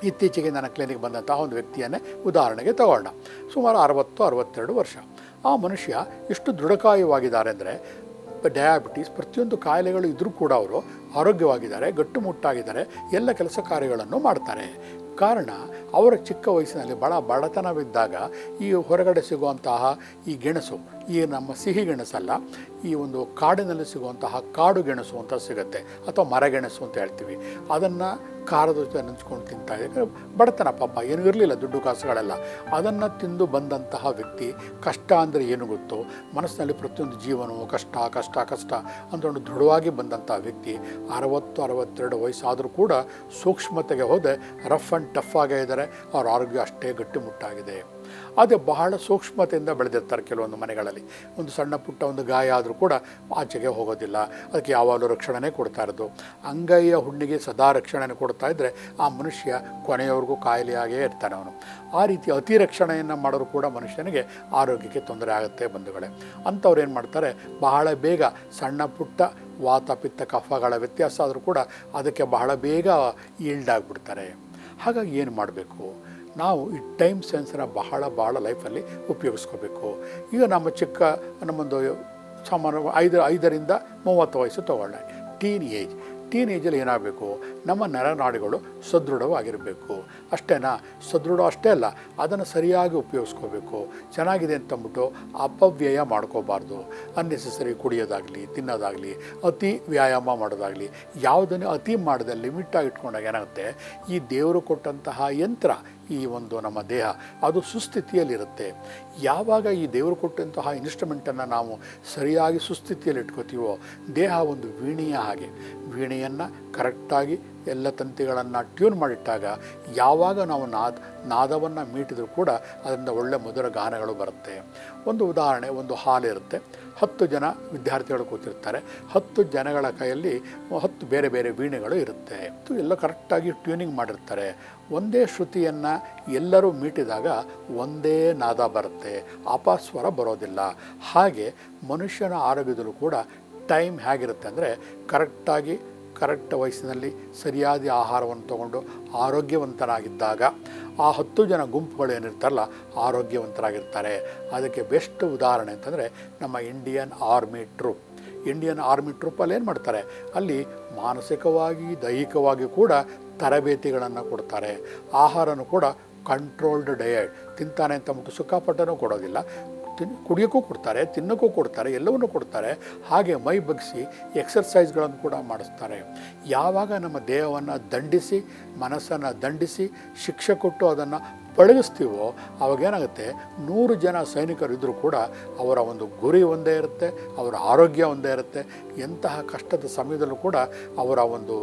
ಇತ್ತೀಚೆಗೆ ನನ್ನ ಕ್ಲಿನಿಕ್ ಬಂದಂತಹ ಒಂದು ವ್ಯಕ್ತಿಯನ್ನೇ ಉದಾಹರಣೆಗೆ ತಗೊಳ್ಳೋಣ ಸುಮಾರು ಅರವತ್ತು, ಅರವತ್ತೆರಡು ವರ್ಷ. ಆ ಮನುಷ್ಯ ಎಷ್ಟು ದೃಢಕಾಯವಾಗಿದ್ದಾರೆ ಅಂದರೆ, ಡಯಾಬಿಟೀಸ್, ಪ್ರತಿಯೊಂದು ಕಾಯಿಲೆಗಳು ಇದ್ದರೂ ಕೂಡ ಅವರು ಆರೋಗ್ಯವಾಗಿದ್ದಾರೆ, ಗಟ್ಟುಮುಟ್ಟಾಗಿದ್ದಾರೆ, ಎಲ್ಲ ಕೆಲಸ ಕಾರ್ಯಗಳನ್ನು ಮಾಡ್ತಾರೆ. ಕಾರಣ ಅವರ ಚಿಕ್ಕ ವಯಸ್ಸಿನಲ್ಲಿ ಭಾಳ ಬಡತನವಿದ್ದಾಗ ಈ ಹೊರಗಡೆ ಸಿಗುವಂತಹ ಈ ಗೆಣಸು, ಈ ನಮ್ಮ ಸಿಹಿ ಗೆಣಸಲ್ಲ, ಈ ಒಂದು ಕಾಡಿನಲ್ಲಿ ಸಿಗುವಂತಹ ಕಾಡು ಗೆಣಸು ಅಂತ ಸಿಗುತ್ತೆ, ಅಥವಾ ಮರಗೆಣಸು ಅಂತ ಹೇಳ್ತೀವಿ. ಅದನ್ನು ಖಾರದ ಜೊತೆ ನೆಂಚ್ಕೊಂಡು ತಿಂತಾ ಇದ್ದಾರೆ ಬಡತನ ಪಾಪ, ಏನೂ ಇರಲಿಲ್ಲ ದುಡ್ಡು ಕಾಸುಗಳೆಲ್ಲ. ಅದನ್ನು ತಿಂದು ಬಂದಂತಹ ವ್ಯಕ್ತಿ ಕಷ್ಟ ಅಂದರೆ ಏನು ಗೊತ್ತೋ? ಮನಸ್ಸಿನಲ್ಲಿ ಪ್ರತಿಯೊಂದು ಜೀವನವು ಕಷ್ಟ ಕಷ್ಟ ಕಷ್ಟ ಅಂತೊಂದು ದೃಢವಾಗಿ ಬಂದಂಥ ವ್ಯಕ್ತಿ, ಅರವತ್ತು, ಅರವತ್ತೆರಡು ವಯಸ್ಸಾದರೂ ಕೂಡ ಸೂಕ್ಷ್ಮತೆಗೆ ಹೋದೆ, ರಫ್ ಆ್ಯಂಡ್ ಟಫ್ ಆಗೇ ಇದ್ದಾರೆ ಅವ್ರ ಆರೋಗ್ಯ ಅಷ್ಟೇ ಗಟ್ಟಿಮುಟ್ಟಾಗಿದೆ ಅದೇ ಬಹಳ ಸೂಕ್ಷ್ಮತೆಯಿಂದ ಬೆಳೆದಿರ್ತಾರೆ ಕೆಲವೊಂದು ಮನೆಗಳಲ್ಲಿ. ಒಂದು ಸಣ್ಣ ಪುಟ್ಟ ಒಂದು ಗಾಯ ಆದರೂ ಕೂಡ ಆಚೆಗೆ ಹೋಗೋದಿಲ್ಲ. ಅದಕ್ಕೆ ಯಾವಾಗಲೂ ರಕ್ಷಣೆ ಕೊಡ್ತಾ ಇರೋದು. ಅಂಗೈಯ ಹುಣ್ಣಿಗೆ ಸದಾ ರಕ್ಷಣೆಯನ್ನು ಕೊಡ್ತಾ ಇದ್ದರೆ ಆ ಮನುಷ್ಯ ಕೊನೆಯವರೆಗೂ ಕಾಯಿಲೆಯಾಗೇ ಇರ್ತಾನೆ ಅವನು. ಆ ರೀತಿ ಅತಿ ರಕ್ಷಣೆಯನ್ನು ಮಾಡೋರು ಕೂಡ ಮನುಷ್ಯನಿಗೆ ಆರೋಗ್ಯಕ್ಕೆ ತೊಂದರೆ ಆಗುತ್ತೆ ಬಂಧುಗಳೇ. ಅಂಥವ್ರು ಏನು ಮಾಡ್ತಾರೆ? ಬಹಳ ಬೇಗ ಸಣ್ಣ ಪುಟ್ಟ ವಾತ ಪಿತ್ತ ಕಫಗಳ ವ್ಯತ್ಯಾಸ ಆದರೂ ಕೂಡ ಅದಕ್ಕೆ ಬಹಳ ಬೇಗ ಈಲ್ಡ್ ಆಗಿಬಿಡ್ತಾರೆ. ಹಾಗಾಗಿ ಏನು ಮಾಡಬೇಕು? ನಾವು ಈ ಟೈಮ್ ಸೆನ್ಸರ ಬಹಳ ಭಾಳ ಲೈಫಲ್ಲಿ ಉಪಯೋಗಿಸ್ಕೋಬೇಕು. ಈಗ ನಮ್ಮ ಚಿಕ್ಕ ನಮ್ಮೊಂದು ಸಾಮಾನ್ಯ ಐದು ಐದರಿಂದ ಮೂವತ್ತು ವಯಸ್ಸು ತಗೊಳ್ಳೋಣ ಟೀನ್ ಏಜ್ ಟೀನ್ ಏಜಲ್ಲಿ ಏನಾಗಬೇಕು? ನಮ್ಮ ನರನಾಡಿಗಳು ಸದೃಢವಾಗಿರಬೇಕು. ಅಷ್ಟೇನಾ? ಸದೃಢ ಅಷ್ಟೇ ಅಲ್ಲ, ಅದನ್ನು ಸರಿಯಾಗಿ ಉಪಯೋಗಿಸ್ಕೋಬೇಕು. ಚೆನ್ನಾಗಿದೆ ಅಂತಂದ್ಬಿಟ್ಟು ಅಪವ್ಯಯ ಮಾಡ್ಕೋಬಾರ್ದು. ಅನ್ನೆಸೆಸರಿ ಕುಡಿಯೋದಾಗಲಿ, ತಿನ್ನೋದಾಗಲಿ, ಅತಿ ವ್ಯಾಯಾಮ ಮಾಡೋದಾಗಲಿ, ಯಾವುದನ್ನು ಅತಿ ಮಾಡದೆ ಲಿಮಿಟಾಗಿ ಇಟ್ಕೊಂಡಾಗ ಏನಾಗುತ್ತೆ? ಈ ದೇವರು ಕೊಟ್ಟಂತಹ ಯಂತ್ರ ಈ ಒಂದು ನಮ್ಮ ದೇಹ, ಅದು ಸುಸ್ಥಿತಿಯಲ್ಲಿರುತ್ತೆ. ಯಾವಾಗ ಈ ದೇವರು ಕೊಟ್ಟಂತಹ ಇನ್ಸ್ಟ್ರೂಮೆಂಟನ್ನು ನಾವು ಸರಿಯಾಗಿ ಸುಸ್ಥಿತಿಯಲ್ಲಿ ಇಟ್ಕೋತೀವೋ ದೇಹ ಒಂದು ವೀಣೆಯ ಹಾಗೆ. ವೀಣೆಯನ್ನು ಕರೆಕ್ಟಾಗಿ ಎಲ್ಲ ತಂತಿಗಳನ್ನು ಟ್ಯೂನ್ ಮಾಡಿಟ್ಟಾಗ, ಯಾವಾಗ ನಾವು ನಾದ, ನಾದವನ್ನು ಮೀಟಿದರೂ ಕೂಡ, ಅದರಿಂದ ಒಳ್ಳೆ ಮಧುರ ಗಾನಗಳು ಬರುತ್ತೆ. ಒಂದು ಉದಾಹರಣೆ, ಒಂದು ಹಾಲ್ ಇರುತ್ತೆ. ಹತ್ತು ಜನ ವಿದ್ಯಾರ್ಥಿಗಳು ಕೂತಿರ್ತಾರೆ. ಹತ್ತು ಜನಗಳ ಕೈಯಲ್ಲಿ ಹತ್ತು ಬೇರೆ ಬೇರೆ ವೀಣೆಗಳು ಇರುತ್ತೆ. ಇದು ಎಲ್ಲ ಕರೆಕ್ಟಾಗಿ ಟ್ಯೂನಿಂಗ್ ಮಾಡಿರ್ತಾರೆ. ಒಂದೇ ಶ್ರುತಿಯನ್ನು ಎಲ್ಲರೂ ಮೀಟಿದಾಗ ಒಂದೇ ನಾದ ಬರುತ್ತೆ. ಅಪಸ್ವರ ಬರೋದಿಲ್ಲ. ಹಾಗೆ ಮನುಷ್ಯನ ಆರೋಗ್ಯದಲ್ಲೂ ಕೂಡ ಟೈಮ್ ಹೇಗಿರುತ್ತೆ ಅಂದರೆ ಕರೆಕ್ಟಾಗಿ, ಕರೆಕ್ಟ್ ವಯಸ್ಸಿನಲ್ಲಿ ಸರಿಯಾದ ಆಹಾರವನ್ನು ತಗೊಂಡು ಆರೋಗ್ಯವಂತನಾಗಿದ್ದಾಗ ಆ ಹತ್ತು ಜನ ಗುಂಪುಗಳು ಏನಿರ್ತಾರಲ್ಲ, ಆರೋಗ್ಯವಂತರಾಗಿರ್ತಾರೆ. ಅದಕ್ಕೆ ಬೆಸ್ಟ್ ಉದಾಹರಣೆ ಅಂತಂದರೆ ನಮ್ಮ Indian army troop. Indian army ಟ್ರೂಪಲ್ಲಿ ಏನು ಮಾಡ್ತಾರೆ? ಅಲ್ಲಿ ಮಾನಸಿಕವಾಗಿ, ದೈಹಿಕವಾಗಿ ಕೂಡ ತರಬೇತಿಗಳನ್ನು ಕೊಡ್ತಾರೆ. ಆಹಾರನೂ ಕೂಡ ಕಂಟ್ರೋಲ್ಡ್ ಡಯಟ್ ತಿಂತಾನೆ ಅಂತ ಮುಟ್ಟು ಸುಖಪಟ್ಟನೂ ಕೊಡೋದಿಲ್ಲ. ತಿನ್, ಕುಡಿಯೋಕ್ಕೂ ಕೊಡ್ತಾರೆ, ತಿನ್ನೋಕ್ಕೂ ಕೊಡ್ತಾರೆ, ಎಲ್ಲವನ್ನೂ ಕೊಡ್ತಾರೆ, ಹಾಗೆ ಮೈ ಬಗ್ಗಿಸಿ ಎಕ್ಸರ್ಸೈಸ್ಗಳನ್ನು ಕೂಡ ಮಾಡಿಸ್ತಾರೆ. ಯಾವಾಗ ನಮ್ಮ ದೇಹವನ್ನು ದಂಡಿಸಿ, ಮನಸ್ಸನ್ನು ದಂಡಿಸಿ, ಶಿಕ್ಷೆ ಕೊಟ್ಟು ಅದನ್ನು ಪಳಗಿಸ್ತೀವೋ, ಅವಾಗೇನಾಗುತ್ತೆ? ನೂರು ಜನ ಸೈನಿಕರು ಇದ್ದರೂ ಕೂಡ ಅವರ ಒಂದು ಗುರಿ ಒಂದೇ ಇರುತ್ತೆ, ಅವರ ಆರೋಗ್ಯ ಒಂದೇ ಇರುತ್ತೆ. ಎಂತಹ ಕಷ್ಟದ ಸಮಯದಲ್ಲೂ ಕೂಡ ಅವರ ಒಂದು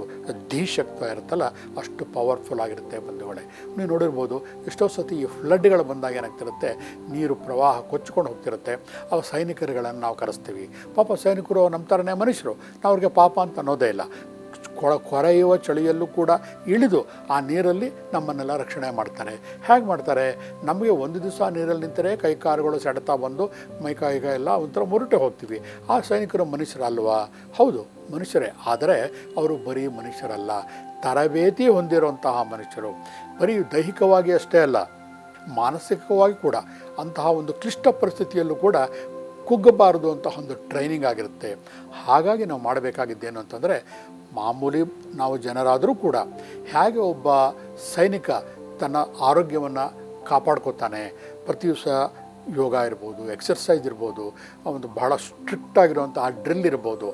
ಧೀಶಕ್ತ ಇರುತ್ತಲ್ಲ, ಅಷ್ಟು ಪವರ್ಫುಲ್ ಆಗಿರುತ್ತೆ ಬಂಧುಗಳೇ. ನೀವು ನೋಡಿರ್ಬೋದು, ಎಷ್ಟೋ ಸತಿ ಈ ಫ್ಲಡ್ಗಳು ಬಂದಾಗ ಏನಾಗ್ತಿರುತ್ತೆ? ನೀರು ಪ್ರವಾಹ ಕೊಚ್ಚಿಕೊಂಡು ಹೋಗ್ತಿರುತ್ತೆ. ಆ ಸೈನಿಕರುಗಳನ್ನು ನಾವು ಕರೆಸ್ತೀವಿ. ಪಾಪ ಸೈನಿಕರು ನಮ್ಮ ಥರನೇ ಮನುಷ್ಯರು. ನಾವು ಅವ್ರಿಗೆ ಪಾಪ ಅಂತ ಅನ್ನೋದೇ ಇಲ್ಲ. ಕೊಳ ಕೊರೆಯುವ ಚಳಿಯಲ್ಲೂ ಕೂಡ ಇಳಿದು ಆ ನೀರಲ್ಲಿ ನಮ್ಮನ್ನೆಲ್ಲ ರಕ್ಷಣೆ ಮಾಡ್ತಾರೆ. ಹೇಗೆ ಮಾಡ್ತಾರೆ? ನಮಗೆ ಒಂದು ದಿವಸ ನೀರಲ್ಲಿ ನಿಂತರೆ ಕೈ ಕಾರುಗಳು ಸೆಡ್ತಾ ಬಂದು ಮೈ ಕೈ ಎಲ್ಲ ಒಂಥರ ಮುರುಟೆ ಹೋಗ್ತೀವಿ. ಆ ಸೈನಿಕರು ಮನುಷ್ಯರಲ್ವಾ? ಹೌದು, ಮನುಷ್ಯರೇ. ಆದರೆ ಅವರು ಬರೀ ಮನುಷ್ಯರಲ್ಲ. ತರಬೇತಿ ಹೊಂದಿರುವಂತಹ ಮನುಷ್ಯರು. ಬರೀ ದೈಹಿಕವಾಗಿ ಅಷ್ಟೇ ಅಲ್ಲ, ಮಾನಸಿಕವಾಗಿ ಕೂಡ ಅಂತಹ ಒಂದು ಕ್ಲಿಷ್ಟ ಪರಿಸ್ಥಿತಿಯಲ್ಲೂ ಕೂಡ ಕುಗ್ಗಬಾರದು ಅಂತ ಒಂದು ಟ್ರೈನಿಂಗ್ ಆಗಿರುತ್ತೆ. ಹಾಗಾಗಿ ನಾವು ಮಾಡಬೇಕಾಗಿದ್ದೇನು ಅಂತಂದರೆ, ಮಾಮೂಲಿ ನಾವು ಜನರಾದರೂ ಕೂಡ ಹೇಗೆ ಒಬ್ಬ ಸೈನಿಕ ತನ್ನ ಆರೋಗ್ಯವನ್ನು ಕಾಪಾಡ್ಕೋತಾನೆ, ಪ್ರತಿ ದಿವಸ ಯೋಗ ಇರ್ಬೋದು ಎಕ್ಸರ್ಸೈಸ್ ಇರ್ಬೋದು ಒಂದು ಬಹಳ ಸ್ಟ್ರಿಕ್ಟ್ ಆಗಿರುವಂಥ ಆ ಡ್ರಿಲ್ ಇರ್ಬೋದು,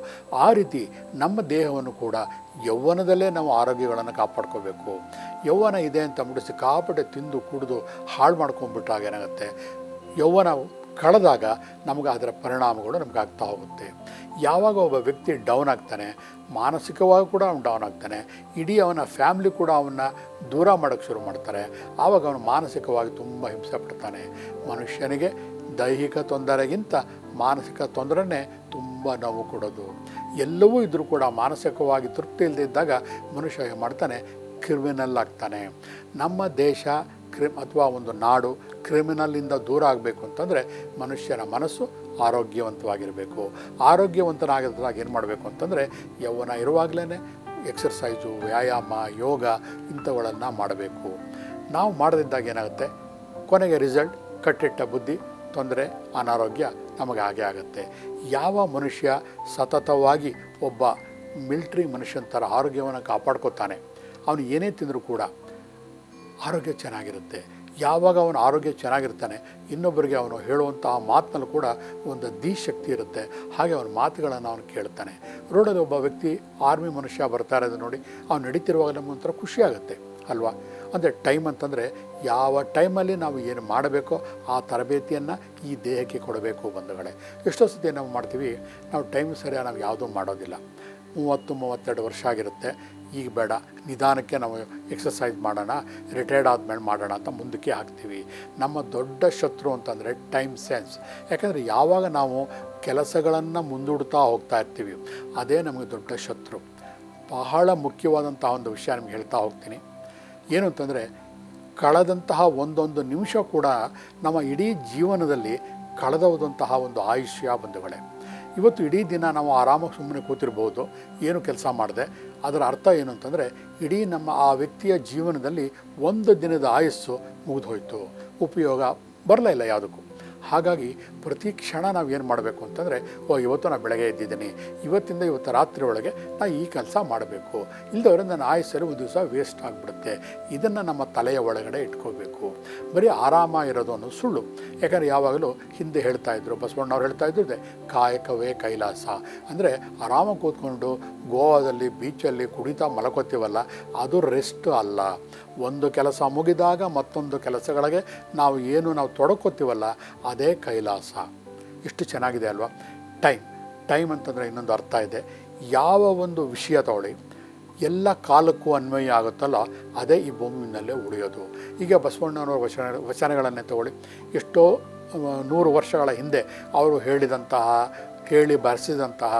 ಆ ರೀತಿ ನಮ್ಮ ದೇಹವನ್ನು ಕೂಡ ಯೌವನದಲ್ಲೇ ನಾವು ಆರೋಗ್ಯಗಳನ್ನು ಕಾಪಾಡ್ಕೋಬೇಕು. ಯೌವನ ಇದೆ ಅಂತ ಅಂದ್ಬಿಟ್ಟು ಸಿಕ್ಕಾಪಟ್ಟೆ ತಿಂದು ಕುಡಿದು ಹಾಳು ಮಾಡ್ಕೊಂಡ್ಬಿಟ್ಟಾಗ ಏನಾಗುತ್ತೆ? ಯೌವನ ಕಳೆದಾಗ ನಮಗೆ ಅದರ ಪರಿಣಾಮಗಳು ನಮ್ಗೆ ಆಗ್ತಾ ಹೋಗುತ್ತೆ. ಯಾವಾಗ ಒಬ್ಬ ವ್ಯಕ್ತಿ ಡೌನ್ ಆಗ್ತಾನೆ, ಮಾನಸಿಕವಾಗಿ ಕೂಡ ಅವನು ಡೌನ್ ಆಗ್ತಾನೆ, ಇಡೀ ಅವನ ಫ್ಯಾಮ್ಲಿ ಕೂಡ ಅವನ್ನ ದೂರ ಮಾಡೋಕ್ಕೆ ಶುರು ಮಾಡ್ತಾರೆ, ಆವಾಗ ಅವನು ಮಾನಸಿಕವಾಗಿ ತುಂಬ ಹಿಂಸೆ ಪಡ್ತಾನೆ. ಮನುಷ್ಯನಿಗೆ ದೈಹಿಕ ತೊಂದರೆಗಿಂತ ಮಾನಸಿಕ ತೊಂದರೆನೇ ತುಂಬ ನೋವು ಕೊಡೋದು. ಎಲ್ಲವೂ ಇದ್ದರೂ ಕೂಡ ಮಾನಸಿಕವಾಗಿ ತೃಪ್ತಿ ಇಲ್ಲದಿದ್ದಾಗ ಮನುಷ್ಯ ಮಾಡ್ತಾನೆ ಕ್ರಿಮಿನಲ್ ಆಗ್ತಾನೆ. ನಮ್ಮ ದೇಶ ಕ್ರಿ ಅಥವಾ ಒಂದು ನಾಡು ಕ್ರಿಮಿನಲ್ಲಿಂದ ದೂರ ಆಗಬೇಕು ಅಂತಂದರೆ ಮನುಷ್ಯನ ಮನಸ್ಸು ಆರೋಗ್ಯವಂತವಾಗಿರಬೇಕು. ಆರೋಗ್ಯವಂತನಾಗಿದ್ದಾಗ ಏನು ಮಾಡಬೇಕು ಅಂತಂದರೆ ಯೌವನ ಇರುವಾಗಲೇ ಎಕ್ಸರ್ಸೈಸು ವ್ಯಾಯಾಮ, ಯೋಗ ಇಂಥವುಗಳನ್ನು ಮಾಡಬೇಕು. ನಾವು ಮಾಡದಿದ್ದಾಗ ಏನಾಗುತ್ತೆ? ಕೊನೆಗೆ ರಿಸಲ್ಟ್ ಕಟ್ಟಿಟ್ಟ ಬುದ್ಧಿ, ತೊಂದರೆ, ಅನಾರೋಗ್ಯ ನಮಗೆ ಹಾಗೆ ಆಗುತ್ತೆ. ಯಾವ ಮನುಷ್ಯ ಸತತವಾಗಿ ಒಬ್ಬ ಮಿಲ್ಟ್ರಿ ಮನುಷ್ಯನ ಥರ ಆರೋಗ್ಯವನ್ನು ಕಾಪಾಡ್ಕೋತಾನೆ, ಅವನು ಏನೇ ತಿಂದರೂ ಕೂಡ ಆರೋಗ್ಯ ಚೆನ್ನಾಗಿರುತ್ತೆ. ಯಾವಾಗ ಅವನ ಆರೋಗ್ಯ ಚೆನ್ನಾಗಿರ್ತಾನೆ, ಇನ್ನೊಬ್ಬರಿಗೆ ಅವನು ಹೇಳುವಂತಹ ಮಾತಿನಲ್ಲೂ ಕೂಡ ಒಂದು ದಿಶಕ್ತಿ ಇರುತ್ತೆ. ಹಾಗೆ ಅವನ ಮಾತುಗಳನ್ನು ಅವನು ಕೇಳ್ತಾನೆ. ರೋಡಲ್ಲಿ ಒಬ್ಬ ವ್ಯಕ್ತಿ ಆರ್ಮಿ ಮನುಷ್ಯ ಬರ್ತಾ ಇರೋದು ನೋಡಿ, ಅವ್ನು ನಡೀತಿರುವಾಗ ನಮ್ಮಂತರ ಖುಷಿಯಾಗುತ್ತೆ, ಅಲ್ವಾ? ಅಂದರೆ ಟೈಮ್ ಅಂತಂದರೆ ಯಾವ ಟೈಮಲ್ಲಿ ನಾವು ಏನು ಮಾಡಬೇಕೋ ಆ ತರಬೇತಿಯನ್ನು ಈ ದೇಹಕ್ಕೆ ಕೊಡಬೇಕು ಬಂಧುಗಳೇ. ಎಷ್ಟೋ ಸತಿ ನಾವು ಮಾಡ್ತೀವಿ, ನಾವು ಟೈಮ್ ಸರಿಯಾಗಿ ನಾವು ಯಾವುದೂ ಮಾಡೋದಿಲ್ಲ. ಮೂವತ್ತು ಮೂವತ್ತೆರಡು ವರ್ಷ ಆಗಿರುತ್ತೆ. ಈಗ ಬೇಡ, ನಿಧಾನಕ್ಕೆ ನಾವು ಎಕ್ಸಸೈಸ್ ಮಾಡೋಣ ರಿಟೈರ್ಡ್ ಆದಮೇಲೆ ಮಾಡೋಣ ಅಂತ ಮುಂದಕ್ಕೆ ಹಾಕ್ತೀವಿ. ನಮ್ಮ ದೊಡ್ಡ ಶತ್ರು ಅಂತಂದರೆ ಟೈಮ್ ಸೆನ್ಸ್ ಯಾಕಂದರೆ ಯಾವಾಗ ನಾವು ಕೆಲಸಗಳನ್ನು ಮುಂದೂಡ್ತಾ ಹೋಗ್ತಾ ಇರ್ತೀವಿ, ಅದೇ ನಮಗೆ ದೊಡ್ಡ ಶತ್ರು. ಬಹಳ ಮುಖ್ಯವಾದಂತಹ ಒಂದು ವಿಷಯ ನಿಮ್ಗೆ ಹೇಳ್ತಾ ಹೋಗ್ತೀನಿ. ಏನು ಅಂತಂದರೆ, ಕಳೆದಂತಹ ಒಂದೊಂದು ನಿಮಿಷ ಕೂಡ ನಮ್ಮ ಇಡೀ ಜೀವನದಲ್ಲಿ ಕಳೆದೋದಂತಹ ಒಂದು ಆಯುಷ್ಯ ಬಂಧುಗಳೇ. ಇವತ್ತು ಇಡೀ ದಿನ ನಾವು ಆರಾಮಾಗಿ ಸುಮ್ಮನೆ ಕೂತಿರ್ಬೋದು, ಏನು ಕೆಲಸ ಮಾಡಿದೆ. ಅದರ ಅರ್ಥ ಏನು ಅಂತಂದರೆ, ಇಡೀ ನಮ್ಮ ಆ ವ್ಯಕ್ತಿಯ ಜೀವನದಲ್ಲಿ ಒಂದು ದಿನದ ಆಯಸ್ಸು ಮುಗಿದು ಹೋಯಿತು ಉಪಯೋಗ ಬರಲೇ ಇಲ್ಲ ಯಾವುದಕ್ಕೂ. ಹಾಗಾಗಿ ಪ್ರತಿ ಕ್ಷಣ ನಾವು ಏನು ಮಾಡಬೇಕು ಅಂತಂದರೆ, ಓ, ಇವತ್ತು ನಾನು ಬೆಳಗ್ಗೆ ಎದ್ದಿದ್ದೀನಿ, ಇವತ್ತಿಂದ ಇವತ್ತು ರಾತ್ರಿ ಒಳಗೆ ನಾನು ಈ ಕೆಲಸ ಮಾಡಬೇಕು. ಇಲ್ಲದವರೆ ನನ್ನ ಆಯಸ್ಸಲ್ಲಿ ಒಂದು ದಿವಸ ವೇಸ್ಟ್ ಆಗಿಬಿಡುತ್ತೆ. ಇದನ್ನು ನಮ್ಮ ತಲೆಯ ಒಳಗಡೆ ಇಟ್ಕೋಬೇಕು. ಬರೀ ಆರಾಮ ಇರೋದು ಅನ್ನೋ ಸುಳ್ಳು. ಯಾಕಂದರೆ ಯಾವಾಗಲೂ ಹಿಂದೆ ಹೇಳ್ತಾ ಇದ್ರು ಬಸವಣ್ಣವ್ರು ಹೇಳ್ತಾ ಇದ್ರು ಇದೆ ಕಾಯಕವೇ ಕೈಲಾಸ. ಅಂದರೆ ಆರಾಮ ಕೂತ್ಕೊಂಡು ಗೋವಾದಲ್ಲಿ ಬೀಚಲ್ಲಿ ಕುಡಿತಾ ಮಲಕೋತೀವಲ್ಲ, ಅದು ರೆಸ್ಟ್ ಅಲ್ಲ. ಒಂದು ಕೆಲಸ ಮುಗಿದಾಗ ಮತ್ತೊಂದು ಕೆಲಸಗಳಿಗೆ ನಾವು ಏನು ನಾವು ತೊಡಕೋತೀವಲ್ಲ, ಅದೇ ಕೈಲಾಸ. ಇಷ್ಟು ಚೆನ್ನಾಗಿದೆ ಅಲ್ವಾ? ಟೈಮ್. ಟೈಮ್ ಅಂತಂದರೆ ಇನ್ನೊಂದು ಅರ್ಥ ಇದೆ. ಯಾವ ಒಂದು ವಿಷಯ ತಗೊಳ್ಳಿ, ಎಲ್ಲ ಕಾಲಕ್ಕೂ ಅನ್ವಯ ಆಗುತ್ತಲ್ಲ, ಅದೇ ಈ ಭೂಮಿನಲ್ಲೇ ಉಳಿಯೋದು. ಈಗ ಬಸವಣ್ಣನವರ ವಚನ, ವಚನಗಳನ್ನೇ ತಗೊಳ್ಳಿ. ಎಷ್ಟೋ ನೂರು ವರ್ಷಗಳ ಹಿಂದೆ ಅವರು ಹೇಳಿದಂತಹ, ಕೇಳಿ ಬರೆಸಿದಂತಹ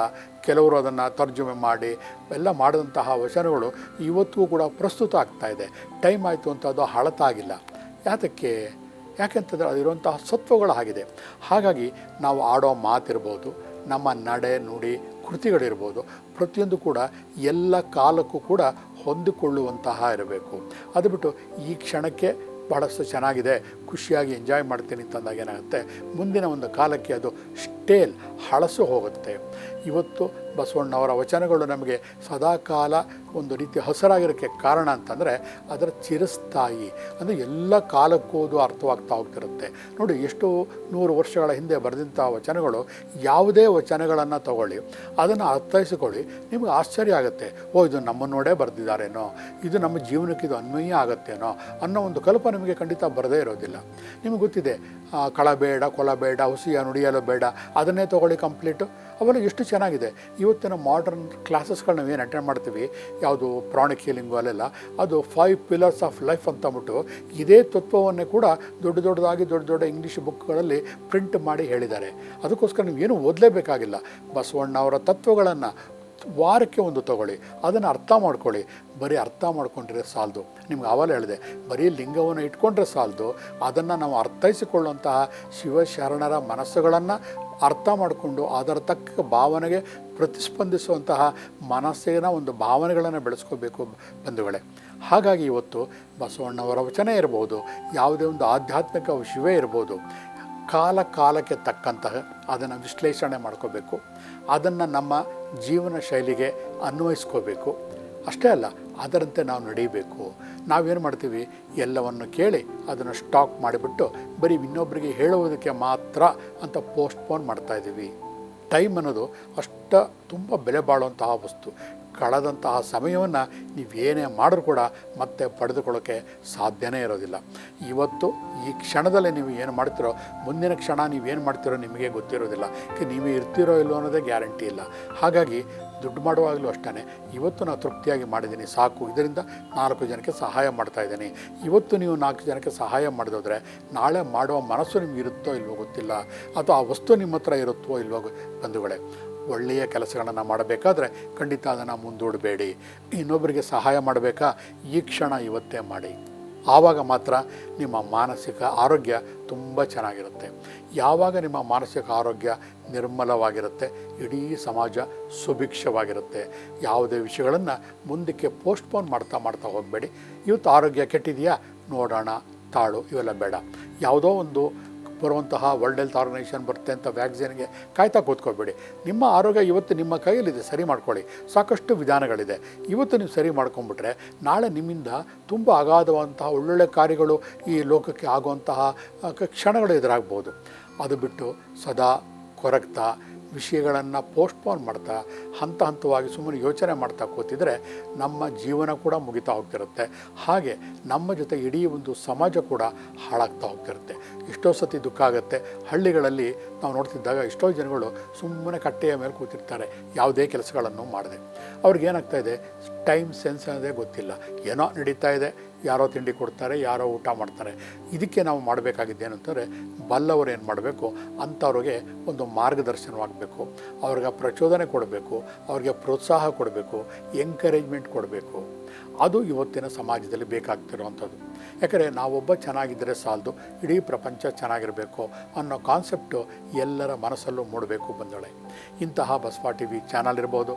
ಕೆಲವರು ಅದನ್ನು ತರ್ಜುಮೆ ಮಾಡಿ, ಎಲ್ಲ ಮಾಡಿದಂತಹ ವಚನಗಳು ಇವತ್ತಿಗೂ ಕೂಡ ಪ್ರಸ್ತುತ ಆಗ್ತಾ ಇದೆ. ಟೈಮ್ ಆಯಿತು ಅಂತ ಅದು ಹಳತಾಗಿಲ್ಲ ಯಾತಕ್ಕೆ? ಯಾಕೆಂತಂದರೆ ಅದಿರುವಂತಹ ಸತ್ವಗಳು ಆಗಿದೆ. ಹಾಗಾಗಿ ನಾವು ಆಡೋ ಮಾತಿರ್ಬೋದು, ನಮ್ಮ ನಡೆ ನುಡಿ ಕೃತಿಗಳಿರ್ಬೋದು, ಪ್ರತಿಯೊಂದು ಕೂಡ ಎಲ್ಲ ಕಾಲಕ್ಕೂ ಕೂಡ ಹೊಂದಿಕೊಳ್ಳುವಂತಹ ಇರಬೇಕು. ಅದು ಬಿಟ್ಟು ಈ ಕ್ಷಣಕ್ಕೆ ಬಹಳಷ್ಟು ಚೆನ್ನಾಗಿದೆ, ಖುಷಿಯಾಗಿ ಎಂಜಾಯ್ ಮಾಡ್ತೀನಿ ಅಂತಂದಾಗ ಏನಾಗುತ್ತೆ? ಮುಂದಿನ ಒಂದು ಕಾಲಕ್ಕೆ ಅದು ಸ್ಟೇಲ್ ಹಳಸು ಹೋಗುತ್ತೆ. ಇವತ್ತು ಬಸವಣ್ಣವರ ವಚನಗಳು ನಮಗೆ ಸದಾಕಾಲ ಒಂದು ರೀತಿ ಹಸರಾಗಿರೋಕ್ಕೆ ಕಾರಣ ಅಂತಂದರೆ ಅದರ ಚಿರಸ್ಥಾಯಿ. ಅಂದರೆ ಎಲ್ಲ ಕಾಲಕ್ಕೂ ಅದು ಅರ್ಥವಾಗ್ತಾ ಹೋಗ್ತಿರುತ್ತೆ. ನೋಡಿ, ಎಷ್ಟು ನೂರು ವರ್ಷಗಳ ಹಿಂದೆ ಬರೆದಂಥ ವಚನಗಳು ಯಾವುದೇ ವಚನಗಳನ್ನು ತಗೊಳ್ಳಿ. ಅದನ್ನು ಅರ್ಥೈಸಿಕೊಳ್ಳಿ, ನಿಮಗೆ ಆಶ್ಚರ್ಯ ಆಗುತ್ತೆ. ಓ, ಇದು ನಮ್ಮನ್ನೋಡೇ ಬರೆದಿದ್ದಾರೇನೋ? ಇದು ನಮ್ಮ ಜೀವನಕ್ಕೆ ಇದು ಅನ್ವಯ ಆಗುತ್ತೇನೋ? ಅನ್ನೋ ಒಂದು ಕಲ್ಪ ನಿಮಗೆ ಖಂಡಿತ ಬರದೇ ಇರೋದಿಲ್ಲ. ನಿಮಗೆ ಗೊತ್ತಿದೆ ಕಳ ಬೇಡ ಕೊಲ ಬೇಡ ಹುಸಿಯ ನುಡಿಯಲು ಬೇಡ, ಅದನ್ನೇ ತಗೊಳ್ಳಿ ಕಂಪ್ಲೀಟು. ಅವೆಲ್ಲ ಎಷ್ಟು ಚೆನ್ನಾಗಿದೆ. ಇವತ್ತಿನ ಮಾಡರ್ನ್ ಕ್ಲಾಸಸ್ಗಳು ನಾವು ಏನು ಅಟೆಂಡ್ ಮಾಡ್ತೀವಿ, ಯಾವುದು ಪ್ರಾಣಿಕ್ ಹೀಲಿಂಗು ಅಲ್ಲೆಲ್ಲ, ಅದು ಫೈವ್ ಪಿಲ್ಲರ್ಸ್ ಆಫ್ ಲೈಫ್ ಅಂತ ಅಂದ್ಬಿಟ್ಟು ಇದೇ ತತ್ವವನ್ನೇ ಕೂಡ ದೊಡ್ಡ ದೊಡ್ಡದಾಗಿ ದೊಡ್ಡ ದೊಡ್ಡ ಇಂಗ್ಲೀಷ್ ಬುಕ್ಗಳಲ್ಲಿ ಪ್ರಿಂಟ್ ಮಾಡಿ ಹೇಳಿದ್ದಾರೆ. ಅದಕ್ಕೋಸ್ಕರ ನೀವು ಏನು ಓದಲೇಬೇಕಾಗಿಲ್ಲ. ಬಸವಣ್ಣ ಅವರ ತತ್ವಗಳನ್ನು ವಾರಕ್ಕೆ ಒಂದು ತಗೊಳ್ಳಿ. ಅದನ್ನು ಅರ್ಥ ಮಾಡ್ಕೊಳ್ಳಿ. ಬರೀ ಅರ್ಥ ಮಾಡ್ಕೊಂಡ್ರೆ ಸಾಲದು. ನಿಮ್ಗೆ ಆವಾಗಲೇ ಹೇಳಿದೆ, ಬರೀ ಲಿಂಗವನ್ನು ಇಟ್ಕೊಂಡ್ರೆ ಸಾಲದು. ಅದನ್ನು ನಾವು ಅರ್ಥೈಸಿಕೊಳ್ಳುವಂತಹ ಶಿವಶರಣರ ಮನಸ್ಸುಗಳನ್ನು ಅರ್ಥ ಮಾಡಿಕೊಂಡು ಅದರ ತಕ್ಕ ಭಾವನೆಗೆ ಪ್ರತಿಸ್ಪಂದಿಸುವಂತಹ ಮನಸ್ಸಿನ ಒಂದು ಭಾವನೆಗಳನ್ನು ಬೆಳೆಸ್ಕೋಬೇಕು ಬಂಧುಗಳೇ. ಹಾಗಾಗಿ ಇವತ್ತು ಬಸವಣ್ಣವರ ವಚನ ಇರ್ಬೋದು, ಯಾವುದೇ ಒಂದು ಆಧ್ಯಾತ್ಮಿಕ ವಿಷಯವೇ ಇರ್ಬೋದು, ಕಾಲ ಕಾಲಕ್ಕೆ ತಕ್ಕಂತಹ ಅದನ್ನು ವಿಶ್ಲೇಷಣೆ ಮಾಡ್ಕೋಬೇಕು, ಅದನ್ನು ನಮ್ಮ ಜೀವನ ಶೈಲಿಗೆ ಅನ್ವಯಿಸ್ಕೋಬೇಕು. ಅಷ್ಟೇ ಅಲ್ಲ ಅದರಂತೆ ನಾವು ನಡೀಬೇಕು ನಾವೇನು ಮಾಡ್ತೀವಿ? ಎಲ್ಲವನ್ನು ಕೇಳಿ ಅದನ್ನು ಸ್ಟಾಕ್ ಮಾಡಿಬಿಟ್ಟು ಬರೀ ಇನ್ನೊಬ್ಬರಿಗೆ ಹೇಳುವುದಕ್ಕೆ ಮಾತ್ರ ಅಂತ ಪೋಸ್ಟ್ಪೋನ್ ಮಾಡ್ತಾ ಇದ್ದೀವಿ. ಟೈಮ್ ಅನ್ನೋದು ಅಷ್ಟ ತುಂಬ ಬೆಲೆ ಬಾಳುವಂತಹ ವಸ್ತು. ಕಳೆದಂತಹ ಸಮಯವನ್ನು ನೀವೇನೇ ಮಾಡಿದ್ರು ಕೂಡ ಮತ್ತೆ ಪಡೆದುಕೊಳ್ಳೋಕ್ಕೆ ಸಾಧ್ಯನೇ ಇರೋದಿಲ್ಲ. ಇವತ್ತು ಈ ಕ್ಷಣದಲ್ಲಿ ನೀವು ಏನು ಮಾಡ್ತೀರೋ, ಮುಂದಿನ ಕ್ಷಣ ನೀವೇನು ಮಾಡ್ತೀರೋ ನಿಮಗೆ ಗೊತ್ತಿರೋದಿಲ್ಲ. ನೀವು ಇರ್ತೀರೋ ಇಲ್ಲೋ ಅನ್ನೋದೇ ಗ್ಯಾರಂಟಿ ಇಲ್ಲ. ಹಾಗಾಗಿ ದುಡ್ಡು ಮಾಡುವಾಗಲೂ ಅಷ್ಟೇ ಇವತ್ತು ನಾನು ತೃಪ್ತಿಯಾಗಿ ಮಾಡಿದ್ದೀನಿ, ಸಾಕು. ಇದರಿಂದ ನಾಲ್ಕು ಜನಕ್ಕೆ ಸಹಾಯ ಮಾಡ್ತಾ ಇದ್ದೀನಿ. ಇವತ್ತು ನೀವು ನಾಲ್ಕು ಜನಕ್ಕೆ ಸಹಾಯ ಮಾಡಿದೋದ್ರೆ ನಾಳೆ ಮಾಡುವ ಮನಸ್ಸು ನಿಮಗೆ ಇರುತ್ತೋ ಇಲ್ವೋ ಗೊತ್ತಿಲ್ಲ. ಅಥವಾ ಆ ವಸ್ತು ನಿಮ್ಮ ಹತ್ರ ಇರುತ್ತೋ ಇಲ್ವೋ ಬಂಧುಗಳೇ. ಒಳ್ಳೆಯ ಕೆಲಸಗಳನ್ನು ಮಾಡಬೇಕಾದ್ರೆ ಖಂಡಿತ ಅದನ್ನು ಮುಂದೂಡಬೇಡಿ. ಇನ್ನೊಬ್ಬರಿಗೆ ಸಹಾಯ ಮಾಡಬೇಕಾ? ಈ ಕ್ಷಣ ಇವತ್ತೇ ಮಾಡಿ. ಆವಾಗ ಮಾತ್ರ ನಿಮ್ಮ ಮಾನಸಿಕ ಆರೋಗ್ಯ ತುಂಬ ಚೆನ್ನಾಗಿರುತ್ತೆ. ಯಾವಾಗ ನಿಮ್ಮ ಮಾನಸಿಕ ಆರೋಗ್ಯ ನಿರ್ಮಲವಾಗಿರುತ್ತೆ, ಇಡೀ ಸಮಾಜ ಸುಭಿಕ್ಷವಾಗಿರುತ್ತೆ. ಯಾವುದೇ ವಿಷಯಗಳನ್ನು ಮುಂದಕ್ಕೆ ಪೋಸ್ಟ್ಪೋನ್ ಮಾಡ್ತಾ ಮಾಡ್ತಾ ಹೋಗಬೇಡಿ. ಇವತ್ತು ಆರೋಗ್ಯ ಕೆಟ್ಟಿದೆಯಾ? ನೋಡೋಣ, ತಾಳು. ಇವೆಲ್ಲ ಬೇಡ. ಯಾವುದೋ ಒಂದು ಬರುವಂತಹ ವರ್ಲ್ಡ್ ಹೆಲ್ತ್ ಆರ್ಗನೈಸೇಷನ್ ಬರುತ್ತೆ ಅಂತ ವ್ಯಾಕ್ಸಿನ್ಗೆ ಕಾಯ್ತಾ ಕೂತ್ಕೋಬೇಡಿ ನಿಮ್ಮ ಆರೋಗ್ಯ ಇವತ್ತು ನಿಮ್ಮ ಕೈಯಲ್ಲಿದೆ, ಸರಿ ಮಾಡ್ಕೊಳ್ಳಿ. ಸಾಕಷ್ಟು ವಿಧಾನಗಳಿದೆ. ಇವತ್ತು ನೀವು ಸರಿ ಮಾಡ್ಕೊಂಬಿಟ್ರೆ ನಾಳೆ ನಿಮ್ಮಿಂದ ತುಂಬ ಅಗಾಧವಾದಂತಹ ಒಳ್ಳೊಳ್ಳೆ ಕಾರ್ಯಗಳು ಈ ಲೋಕಕ್ಕೆ ಆಗುವಂತಹ ಕ್ಷಣಗಳು ಎದುರಾಗ್ಬೋದು. ಅದು ಬಿಟ್ಟು ಸದಾ ಕೊರಗ್ತಾ ವಿಷಯಗಳನ್ನು ಪೋಸ್ಟ್ಪೋನ್ ಮಾಡ್ತಾ, ಹಂತ ಹಂತವಾಗಿ ಸುಮ್ಮನೆ ಯೋಚನೆ ಮಾಡ್ತಾ ಕೂತಿದ್ರೆ ನಮ್ಮ ಜೀವನ ಕೂಡ ಮುಗಿತಾ ಹೋಗ್ತಿರುತ್ತೆ. ಹಾಗೆ ನಮ್ಮ ಜೊತೆ ಇಡೀ ಒಂದು ಸಮಾಜ ಕೂಡ ಹಾಳಾಗ್ತಾ ಹೋಗ್ತಿರುತ್ತೆ. ಎಷ್ಟೋ ಸತಿ ದುಃಖ ಆಗುತ್ತೆ. ಹಳ್ಳಿಗಳಲ್ಲಿ ನಾವು ನೋಡ್ತಿದ್ದಾಗ ಎಷ್ಟೋ ಜನಗಳು ಸುಮ್ಮನೆ ಕಟ್ಟೆಯ ಮೇಲೆ ಕೂತಿರ್ತಾರೆ. ಯಾವುದೇ ಕೆಲಸಗಳನ್ನು ಮಾಡದೆ. ಅವ್ರಿಗೆ ಏನಾಗ್ತಾ ಇದೆ? ಟೈಮ್ ಸೆನ್ಸ್ ಅನ್ನೋದೇ ಗೊತ್ತಿಲ್ಲ. ಏನೋ ನಡೀತಾ ಇದೆ. ಯಾರೋ ತಿಂಡಿ ಕೊಡ್ತಾರೆ, ಯಾರೋ ಊಟ ಮಾಡ್ತಾರೆ. ಇದಕ್ಕೆ ನಾವು ಮಾಡಬೇಕಾಗಿದ್ದೇನು ಅಂತಂದರೆ ಬಲ್ಲವರು ಏನು ಮಾಡಬೇಕು, ಅಂಥವ್ರಿಗೆ ಒಂದು ಮಾರ್ಗದರ್ಶನವಾಗಬೇಕು ಅವ್ರಿಗೆ ಪ್ರಚೋದನೆ ಕೊಡಬೇಕು, ಅವ್ರಿಗೆ ಪ್ರೋತ್ಸಾಹ ಕೊಡಬೇಕು ಎಂಕರೇಜ್ಮೆಂಟ್ ಕೊಡಬೇಕು. ಅದು ಇವತ್ತಿನ ಸಮಾಜದಲ್ಲಿ ಬೇಕಾಗ್ತಿರುವಂಥದ್ದು. ಯಾಕಂದರೆ ನಾವೊಬ್ಬ ಚೆನ್ನಾಗಿದ್ದರೆ ಸಾಲದು, ಇಡೀ ಪ್ರಪಂಚ ಚೆನ್ನಾಗಿರಬೇಕು ಅನ್ನೋ ಕಾನ್ಸೆಪ್ಟು ಎಲ್ಲರ ಮನಸ್ಸಲ್ಲೂ ಮೂಡಬೇಕು ಬಂದಳೆ ಇಂತಹ ಬಸವ ಟಿ ವಿ ಚಾನಲ್ ಇರ್ಬೋದು,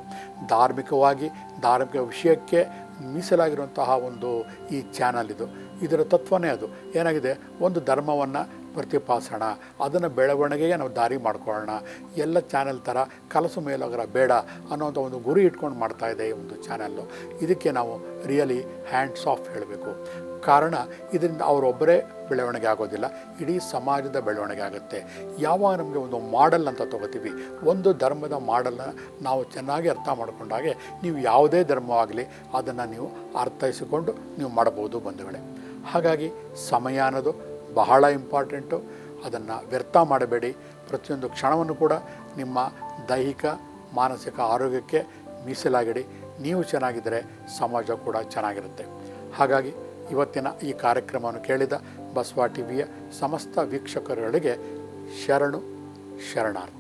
ಧಾರ್ಮಿಕವಾಗಿ, ಧಾರ್ಮಿಕ ವಿಷಯಕ್ಕೆ ಮೀಸಲಾಗಿರುವಂತಹ ಒಂದು ಈ ಚಾನಲ್ ಇದು. ಇದರ ತತ್ವನೇ ಅದು. ಏನಾಗಿದೆ? ಒಂದು ಧರ್ಮವನ್ನು ಪ್ರತಿಪಾದಿಸೋಣ ಅದನ್ನು ಬೆಳವಣಿಗೆಗೆ ನಾವು ದಾರಿ ಮಾಡ್ಕೊಳ್ಳೋಣ. ಎಲ್ಲ ಚಾನೆಲ್ ಥರ ಕಲಸು ಮೇಲೋಗರ ಬೇಡ ಅನ್ನೋಂಥ ಒಂದು ಗುರಿ ಇಟ್ಕೊಂಡು ಮಾಡ್ತಾ ಇದೆ ಈ ಒಂದು ಚಾನಲ್ಲು. ಇದಕ್ಕೆ ನಾವು ರಿಯಲಿ ಹ್ಯಾಂಡ್ಸ್ ಆಫ್ ಹೇಳಬೇಕು. ಕಾರಣ ಇದರಿಂದ ಅವರೊಬ್ಬರೇ ಬೆಳವಣಿಗೆ ಆಗೋದಿಲ್ಲ ಇಡೀ ಸಮಾಜದ ಬೆಳವಣಿಗೆ ಆಗುತ್ತೆ ಯಾವಾಗ ನಮಗೆ ಒಂದು ಮಾಡೆಲ್ ಅಂತ ತಗೋತೀವಿ, ಒಂದು ಧರ್ಮದ ಮಾಡೆಲ್ನ ನಾವು ಚೆನ್ನಾಗಿ ಅರ್ಥ ಮಾಡಿಕೊಂಡಾಗೆ ನೀವು ಯಾವುದೇ ಧರ್ಮವಾಗಲಿ ಅದನ್ನು ನೀವು ಅರ್ಥೈಸಿಕೊಂಡು ನೀವು ಮಾಡಬಹುದು ಬಂಧುಗಳೇ. ಹಾಗಾಗಿ ಸಮಯ ಅನ್ನೋದು ಬಹಳ ಇಂಪಾರ್ಟೆಂಟು ಅದನ್ನು ವ್ಯರ್ಥ ಮಾಡಬೇಡಿ. ಪ್ರತಿಯೊಂದು ಕ್ಷಣವನ್ನು ಕೂಡ ನಿಮ್ಮ ದೈಹಿಕ, ಮಾನಸಿಕ ಆರೋಗ್ಯಕ್ಕೆ ಮೀಸಲಾಗಿಡಿ. ನೀವು ಚೆನ್ನಾಗಿದ್ದರೆ ಸಮಾಜ ಕೂಡ ಚೆನ್ನಾಗಿರುತ್ತೆ. ಹಾಗಾಗಿ ಇವತ್ತಿನ ಈ ಕಾರ್ಯಕ್ರಮವನ್ನು ಕೇಳಿದ ಬಸವ ಟಿವಿಯ ಸಮಸ್ತ ವೀಕ್ಷಕರುಗಳಿಗೆ ಶರಣು ಶರಣಾರ್ಥಿ.